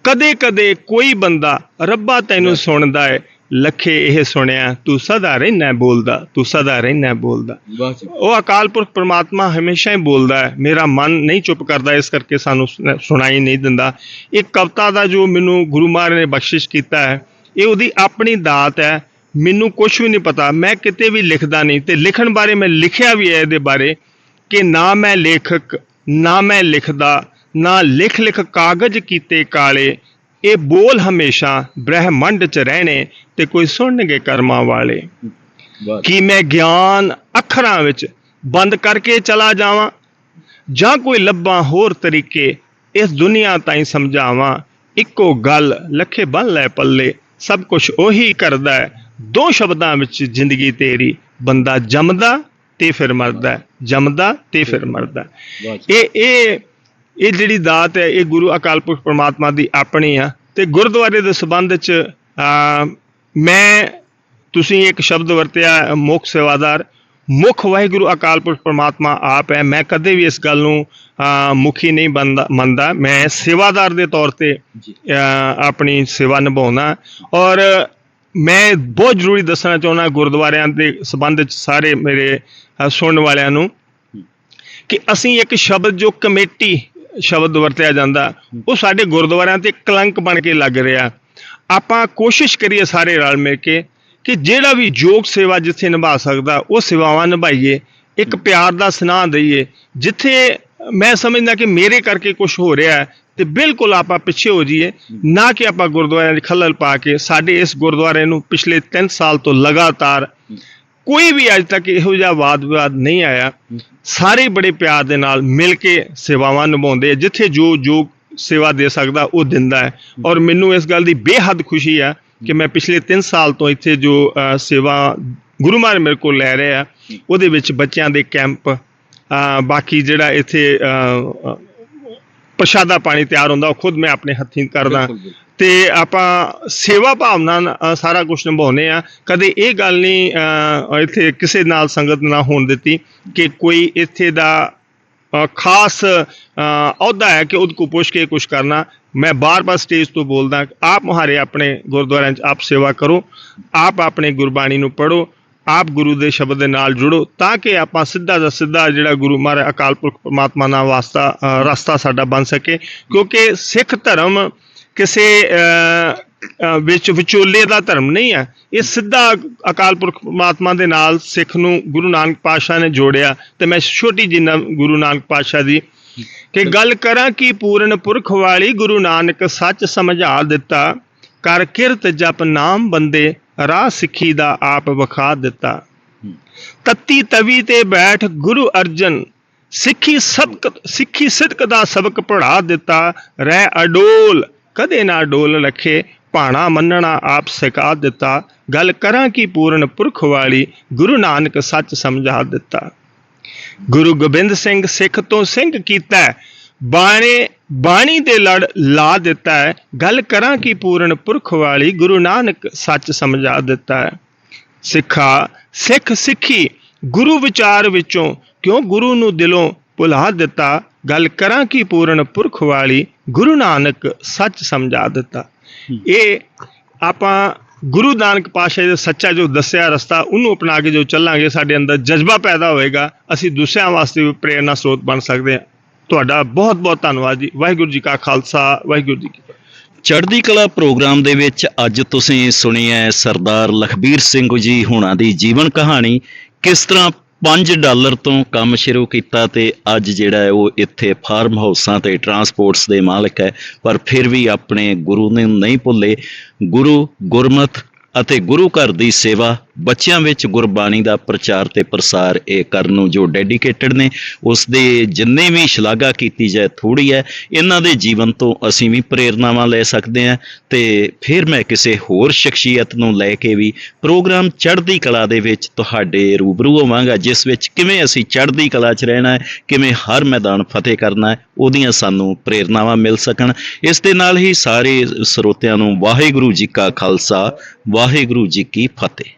ਕਦੇ ਕਦੇ ਕੋਈ ਬੰਦਾ ਰੱਬਾ ਤੈਨੂੰ ਸੁਣਦਾ ਹੈ ਲੱਖੇ ਇਹ ਸੁਣਿਆ ਤੂੰ ਸਦਾ ਰਹਿਣਾ ਬੋਲਦਾ ਤੂੰ ਸਦਾ ਰਹਿਣਾ ਬੋਲਦਾ। ਉਹ ਅਕਾਲ ਪੁਰਖ ਪ੍ਰਮਾਤਮਾ ਹਮੇਸ਼ਾ ਹੀ ਬੋਲਦਾ ਹੈ ਮੇਰਾ ਮਨ ਨਹੀਂ ਚੁੱਪ ਕਰਦਾ ਇਸ ਕਰਕੇ ਸਾਨੂੰ ਸੁਣਾ- ਸੁਣਾਈ ਨਹੀਂ ਦਿੰਦਾ। ਇਹ ਕਵਿਤਾ ਦਾ ਜੋ ਮੈਨੂੰ ਗੁਰੂ ਮਹਾਰਾਜ ਨੇ ਬਖਸ਼ਿਸ਼ ਕੀਤਾ ਹੈ ਇਹ ਉਹਦੀ ਆਪਣੀ ਦਾਤ ਹੈ ਮੈਨੂੰ ਕੁਝ ਵੀ ਨਹੀਂ ਪਤਾ ਮੈਂ ਕਿਤੇ ਵੀ ਲਿਖਦਾ ਨਹੀਂ ਤੇ ਲਿਖਣ ਬਾਰੇ ਮੈਂ ਲਿਖਿਆ ਵੀ ਹੈ ਇਹਦੇ ਬਾਰੇ ਕਿ ਨਾ ਮੈਂ ਲੇਖਕ ਨਾ ਮੈਂ ਲਿਖਦਾ ਨਾ ਲਿਖ ਲਿਖ ਕਾਗਜ਼ ਕੀਤੇ ਕਾਲੇ ਇਹ ਬੋਲ ਹਮੇਸ਼ਾ ਬ੍ਰਹਿਮੰਡ 'ਚ ਰਹਿਣੇ ਤੇ ਕੋਈ ਸੁਣਨਗੇ ਕਰਮਾਂ ਵਾਲੇ। ਕਿ ਮੈਂ ਗਿਆਨ ਅੱਖਰਾਂ ਵਿੱਚ ਬੰਦ ਕਰਕੇ ਚਲਾ ਜਾਵਾਂ? ਜਾਂ ਕੋਈ ਲੱਭਾਂ ਹੋਰ ਤਰੀਕੇ ਇਸ ਦੁਨੀਆ ਤਾਈਂ ਸਮਝਾਵਾਂ? ਇੱਕੋ ਗੱਲ ਲੱਖੇ ਬੰਨ ਲੈ ਪੱਲੇ ਸਭ ਕੁਝ ਉਹੀ ਕਰਦਾ ਹੈ। ਦੋ ਸ਼ਬਦਾਂ ਵਿੱਚ ਜ਼ਿੰਦਗੀ ਤੇਰੀ ਬੰਦਾ ਜੰਮਦਾ ਤੇ ਫਿਰ ਮਰਦਾ ਜੰਮਦਾ ਤੇ ਫਿਰ ਮਰਦਾ ਇਹ ਇਹ ਇਹ ਜਿਹੜੀ ਦਾਤ ਹੈ ਇਹ ਗੁਰੂ ਅਕਾਲ ਪੁਰਖ ਪ੍ਰਮਾਤਮਾ ਦੀ ਆਪਣੀ ਆ। ਤੇ ਗੁਰਦੁਆਰੇ ਦੇ ਸੰਬੰਧ ਵਿੱਚ ਮੈਂ ਤੁਸੀਂ ਇੱਕ ਸ਼ਬਦ ਵਰਤਿਆ ਮੁੱਖ ਸੇਵਾਦਾਰ। ਮੁੱਖ ਵਾਹਿਗੁਰੂ ਅਕਾਲ ਪੁਰਖ ਪ੍ਰਮਾਤਮਾ ਆਪ ਹੈ। ਮੈਂ ਕਦੇ ਵੀ ਇਸ ਗੱਲ ਨੂੰ ਮੁਖੀ ਨਹੀਂ ਮੰਨਦਾ। ਮੈਂ ਸੇਵਾਦਾਰ ਦੇ ਤੌਰ ਤੇ ਆਪਣੀ ਸੇਵਾ ਨਿਭਾਉਣਾ ਔਰ ਮੈਂ ਬਹੁਤ ਜ਼ਰੂਰੀ ਦੱਸਣਾ ਚਾਹੁੰਦਾ ਗੁਰਦੁਆਰਿਆਂ ਦੇ ਸੰਬੰਧ ਵਿੱਚ ਸਾਰੇ ਮੇਰੇ ਸੁਣਨ ਵਾਲਿਆਂ ਨੂੰ ਕਿ ਅਸੀਂ ਇੱਕ ਸ਼ਬਦ ਜੋ ਕਮੇਟੀ ਸ਼ਬਦ ਵਰਤਿਆ ਜਾਂਦਾ, ਉਹ ਸਾਡੇ ਗੁਰਦੁਆਰਿਆਂ ਤੇ ਕਲੰਕ ਬਣ ਕੇ ਲੱਗ ਰਿਹਾ। ਆਪਾਂ ਕੋਸ਼ਿਸ਼ ਕਰੀਏ ਸਾਰੇ ਰਲ ਮਿਲ ਕੇ ਕਿ ਜਿਹੜਾ ਵੀ ਯੋਗ ਸੇਵਾ ਜਿੱਥੇ ਨਿਭਾ ਸਕਦਾ, ਉਹ ਸੇਵਾਵਾਂ ਨਿਭਾਈਏ, ਇੱਕ ਪਿਆਰ ਦਾ ਸੁਨਾਹ ਦਈਏ। ਜਿੱਥੇ ਮੈਂ ਸਮਝਦਾ ਕਿ ਮੇਰੇ ਕਰਕੇ ਕੁਝ ਹੋ ਰਿਹਾ ਹੈ, ਤੇ ਬਿਲਕੁਲ ਆਪਾਂ ਪਿੱਛੇ ਹੋ ਜਾਈਏ, ਨਾ ਕਿ ਆਪਾਂ ਗੁਰਦੁਆਰਿਆਂ 'ਚ ਖੱਲਲ ਪਾ ਕੇ, ਸਾਡੇ ਇਸ ਗੁਰਦੁਆਰੇ ਨੂੰ ਪਿਛਲੇ 3 ਸਾਲ ਤੋਂ ਲਗਾਤਾਰ ਕੋਈ ਵੀ ਅੱਜ ਤੱਕ ਇਹੋ ਜਿਹਾ ਵਾਦ ਵਿਵਾਦ ਨਹੀਂ ਆਇਆ। ਸਾਰੇ ਬੜੇ ਪਿਆਰ ਦੇ ਨਾਲ ਮਿਲ ਕੇ ਸੇਵਾਵਾਂ ਨਿਭਾਉਂਦੇ ਆ। ਜਿੱਥੇ ਜੋ ਜੋ ਸੇਵਾ ਦੇ ਸਕਦਾ ਉਹ ਦਿੰਦਾ ਹੈ। ਔਰ ਮੈਨੂੰ ਇਸ ਗੱਲ ਦੀ ਬੇਹੱਦ ਖੁਸ਼ੀ ਹੈ ਕਿ ਮੈਂ ਪਿਛਲੇ 3 ਸਾਲ ਤੋਂ ਇੱਥੇ ਜੋ ਸੇਵਾ ਗੁਰੂ ਮਹਾਰਾਜ ਮੇਰੇ ਕੋਲ ਲੈ ਰਿਹਾ ਉਹਦੇ ਵਿੱਚ ਬੱਚਿਆਂ ਦੇ ਕੈਂਪ ਬਾਕੀ ਜਿਹੜਾ ਇੱਥੇ ਪ੍ਰਸ਼ਾਦਾ ਪਾਣੀ ਤਿਆਰ ਹੁੰਦਾ, ਉਹ ਖੁਦ ਮੈਂ ਆਪਣੇ ਹੱਥੀਂ ਕਰਦਾ। ਤੇ ਆਪਾਂ ਸੇਵਾ ਭਾਵਨਾ ਨਾਲ ਸਾਰਾ ਕੁਝ ਨਿਭਾਉਂਦੇ ਆ ਕਦੇ ਇਹ ਗੱਲ ਨਹੀਂ ਇੱਥੇ ਕਿਸੇ ਨਾਲ ਸੰਗਤ ਨਾ ਹੋਣ ਦਿੱਤੀ ਕਿ ਕੋਈ ਇੱਥੇ ਦਾ ਖਾਸ ਅਹੁਦਾ ਹੈ ਕਿ ਉਹਦੇ ਕੋ ਪੁੱਛ ਕੇ ਕੁਝ ਕਰਨਾ। ਮੈਂ ਬਾਰ-ਬਾਰ ਸਟੇਜ ਤੋਂ ਬੋਲਦਾ, ਆਪ ਮੁਹਾਰੇ ਆਪਣੇ ਗੁਰਦੁਆਰਿਆਂ 'ਚ ਆਪ ਸੇਵਾ ਕਰੋ, ਆਪ ਆਪਣੇ ਗੁਰਬਾਣੀ ਨੂੰ ਪੜੋ ਆਪ ਗੁਰੂ ਦੇ ਸ਼ਬਦ ਦੇ ਨਾਲ ਜੁੜੋ, ਤਾਂ ਕਿ ਆਪਾਂ ਸਿੱਧਾ ਦਾ ਸਿੱਧਾ ਜਿਹੜਾ ਗੁਰੂ ਮਹਾਰਾਜ ਅਕਾਲ ਪੁਰਖ ਪਰਮਾਤਮਾ ਨਾਲ ਵਾਸਤਾ ਰਸਤਾ ਸਾਡਾ ਬਣ ਸਕੇ। ਕਿਉਂਕਿ ਸਿੱਖ ਧਰਮ ਕਿਸੇ ਅ, ਵਿੱਚ ਵਿਚੋਲੇ ਦਾ ਧਰਮ ਨਹੀਂ ਹੈ। ਇਹ ਸਿੱਧਾ ਅਕਾਲ ਪੁਰਖ ਪਰਮਾਤਮਾ ਦੇ ਨਾਲ ਸਿੱਖ ਨੂੰ ਗੁਰੂ ਨਾਨਕ ਪਾਤਸ਼ਾਹ ਨੇ ਜੋੜਿਆ ਤੇ ਮੈਂ ਛੋਟੀ ਜਿਹੀ ਗੁਰੂ ਨਾਨਕ ਪਾਤਸ਼ਾਹ ਦੀ ਕਿ ਗੱਲ ਕਰਾਂ ਕਿ ਪੂਰਨ ਪੁਰਖ ਵਾਲੀ ਗੁਰੂ ਨਾਨਕ ਸੱਚ ਸਮਝਾ ਦਿੱਤਾ ਕਰ ਕਿਰਤ ਜਪ ਨਾਮ ਬੰਦੇ ਰਾਹ ਸਿੱਖੀ ਦਾ ਆਪ ਵਿਖਾ ਦਿੱਤਾ। ਤੱਤੀ ਤਵੀ ਤੇ ਬੈਠ ਗੁਰੂ ਅਰਜਨ ਸਿੱਖੀ ਸਬਕ ਸਿੱਖੀ ਸਿਦਕ ਦਾ ਸਬਕ ਪੜ੍ਹਾ ਦਿੱਤਾ ਰਹਿ ਅਡੋਲ ਕਦੇ ਨਾ ਡੋਲ ਰੱਖੇ, ਭਾਣਾ ਮੰਨਣਾ ਆਪ ਸਿਖਾ ਦਿੱਤਾ। ਗੱਲ ਕਰਾਂ ਕਿ ਪੂਰਨ ਪੁਰਖ ਵਾਲੀ, ਗੁਰੂ ਨਾਨਕ ਸੱਚ ਸਮਝਾ ਦਿੱਤਾ। ਗੁਰੂ ਗੋਬਿੰਦ ਸਿੰਘ ਸਿੱਖ ਤੋਂ ਸਿੰਘ ਕੀਤਾ ਬਾਣੇ, ਬਾਣੀ ਦੇ ਲੜ ਲਾ ਦਿੱਤਾ ਹੈ। ਗੱਲ ਕਰਾਂ ਕਿ ਪੂਰਨ ਪੁਰਖ ਵਾਲੀ, ਗੁਰੂ ਨਾਨਕ ਸੱਚ ਸਮਝਾ ਦਿੱਤਾ ਹੈ। ਸਿੱਖਾ, ਸਿੱਖ ਸਿੱਖੀ, ਗੁਰੂ ਵਿਚਾਰ ਵਿੱਚੋਂ ਕਿਉਂ ਗੁਰੂ ਨੂੰ ਦਿਲੋਂ ਭੁਲਾ ਦਿੱਤਾ? ਗੱਲ ਕਰਾਂ ਕਿ ਪੂਰਨ ਪੁਰਖ ਵਾਲੀ ਗੁਰੂ ਨਾਨਕ ਸੱਚ ਸਮਝਾ ਦਿੱਤਾ। ਇਹ ਆਪਾਂ ਗੁਰੂ ਨਾਨਕ ਪਾਤਸ਼ਾਹ ਦਾ ਸੱਚਾ ਜੋ ਦੱਸਿਆ ਰਸਤਾ ਉਹਨੂੰ ਅਪਣਾ ਕੇ ਜੋ ਚੱਲਾਂਗੇ ਸਾਡੇ ਅੰਦਰ ਜਜ਼ਬਾ ਪੈਦਾ ਹੋਏਗਾ ਅਸੀਂ ਦੂਸਰਿਆਂ ਵਾਸਤੇ ਵੀ ਪ੍ਰੇਰਨਾ ਸਰੋਤ ਬਣ ਸਕਦੇ ਹਾਂ। ਤੁਹਾਡਾ ਬਹੁਤ ਬਹੁਤ ਧੰਨਵਾਦ ਜੀ। ਵਾਹਿਗੁਰੂ ਜੀ ਕਾ ਖਾਲਸਾ ਵਾਹਿਗੁਰੂ ਜੀ ਕੀ ਫਤਿਹ। ਚੜ੍ਹਦੀ ਕਲਾ ਪ੍ਰੋਗਰਾਮ ਦੇ ਵਿੱਚ ਅੱਜ ਤੁਸੀਂ ਸੁਣੀ ਹੈ ਸਰਦਾਰ ਲਖਬੀਰ ਸਿੰਘ ਜੀ ਹੁਣਾਂ ਦੀ ਜੀਵਨ ਕਹਾਣੀ ਕਿਸ ਤਰ੍ਹਾਂ 5 ਡਾਲਰ ਤੋਂ ਕੰਮ ਸ਼ੁਰੂ ਕੀਤਾ ਤੇ ਅੱਜ ਜਿਹੜਾ ਹੈ ਉਹ ਇੱਥੇ ਫਾਰਮ ਹਾਊਸਾਂ ਤੇ ਟਰਾਂਸਪੋਰਟਸ ਦੇ ਮਾਲਕ ਹੈ, ਪਰ ਫਿਰ ਵੀ ਆਪਣੇ ਗੁਰੂ ਨੂੰ ਨਹੀਂ ਭੁੱਲੇ। ਗੁਰੂ ਗੁਰਮਤ ਅਤੇ ਗੁਰੂ ਘਰ ਦੀ ਸੇਵਾ, ਬੱਚਿਆਂ ਵਿੱਚ ਗੁਰਬਾਣੀ ਦਾ ਪ੍ਰਚਾਰ ਤੇ ਪ੍ਰਸਾਰ ਇਹ ਕਰਨ ਨੂੰ ਜੋ ਡੈਡੀਕੇਟਡ ਨੇ ਉਸ ਦੇ ਜਿੰਨੇ ਵੀ ਸ਼ਲਾਘਾ ਕੀਤੀ ਜਾਏ ਥੋੜੀ ਹੈ, ਇਹਨਾਂ ਦੇ ਜੀਵਨ ਤੋਂ ਅਸੀਂ ਵੀ ਪ੍ਰੇਰਨਾਵਾਂ ਲੈ ਸਕਦੇ ਹਾਂ ਤੇ ਫਿਰ ਮੈਂ ਕਿਸੇ ਹੋਰ ਸ਼ਖਸੀਅਤ ਨੂੰ ਲੈ ਕੇ ਵੀ ਪ੍ਰੋਗਰਾਮ ਚੜ੍ਹਦੀ ਕਲਾ ਦੇ ਵਿੱਚ ਤੁਹਾਡੇ ਰੂਬਰੂ ਹੋਵਾਂਗਾ, ਜਿਸ ਵਿੱਚ ਕਿਵੇਂ ਅਸੀਂ ਚੜ੍ਹਦੀ ਕਲਾ 'ਚ ਰਹਿਣਾ ਹੈ, ਕਿਵੇਂ ਹਰ ਮੈਦਾਨ ਫਤਿਹ ਕਰਨਾ ਹੈ, ਉਹਦੀਆਂ ਸਾਨੂੰ ਪ੍ਰੇਰਨਾਵਾਂ ਮਿਲ ਸਕਣ। ਇਸ ਦੇ ਨਾਲ ਹੀ ਸਾਰੇ ਸਰੋਤਿਆਂ ਨੂੰ ਵਾਹਿਗੁਰੂ ਜੀ ਕਾ ਖਾਲਸਾ ਵਾਹਿਗੁਰੂ ਜੀ ਕੀ ਫਤਿਹ।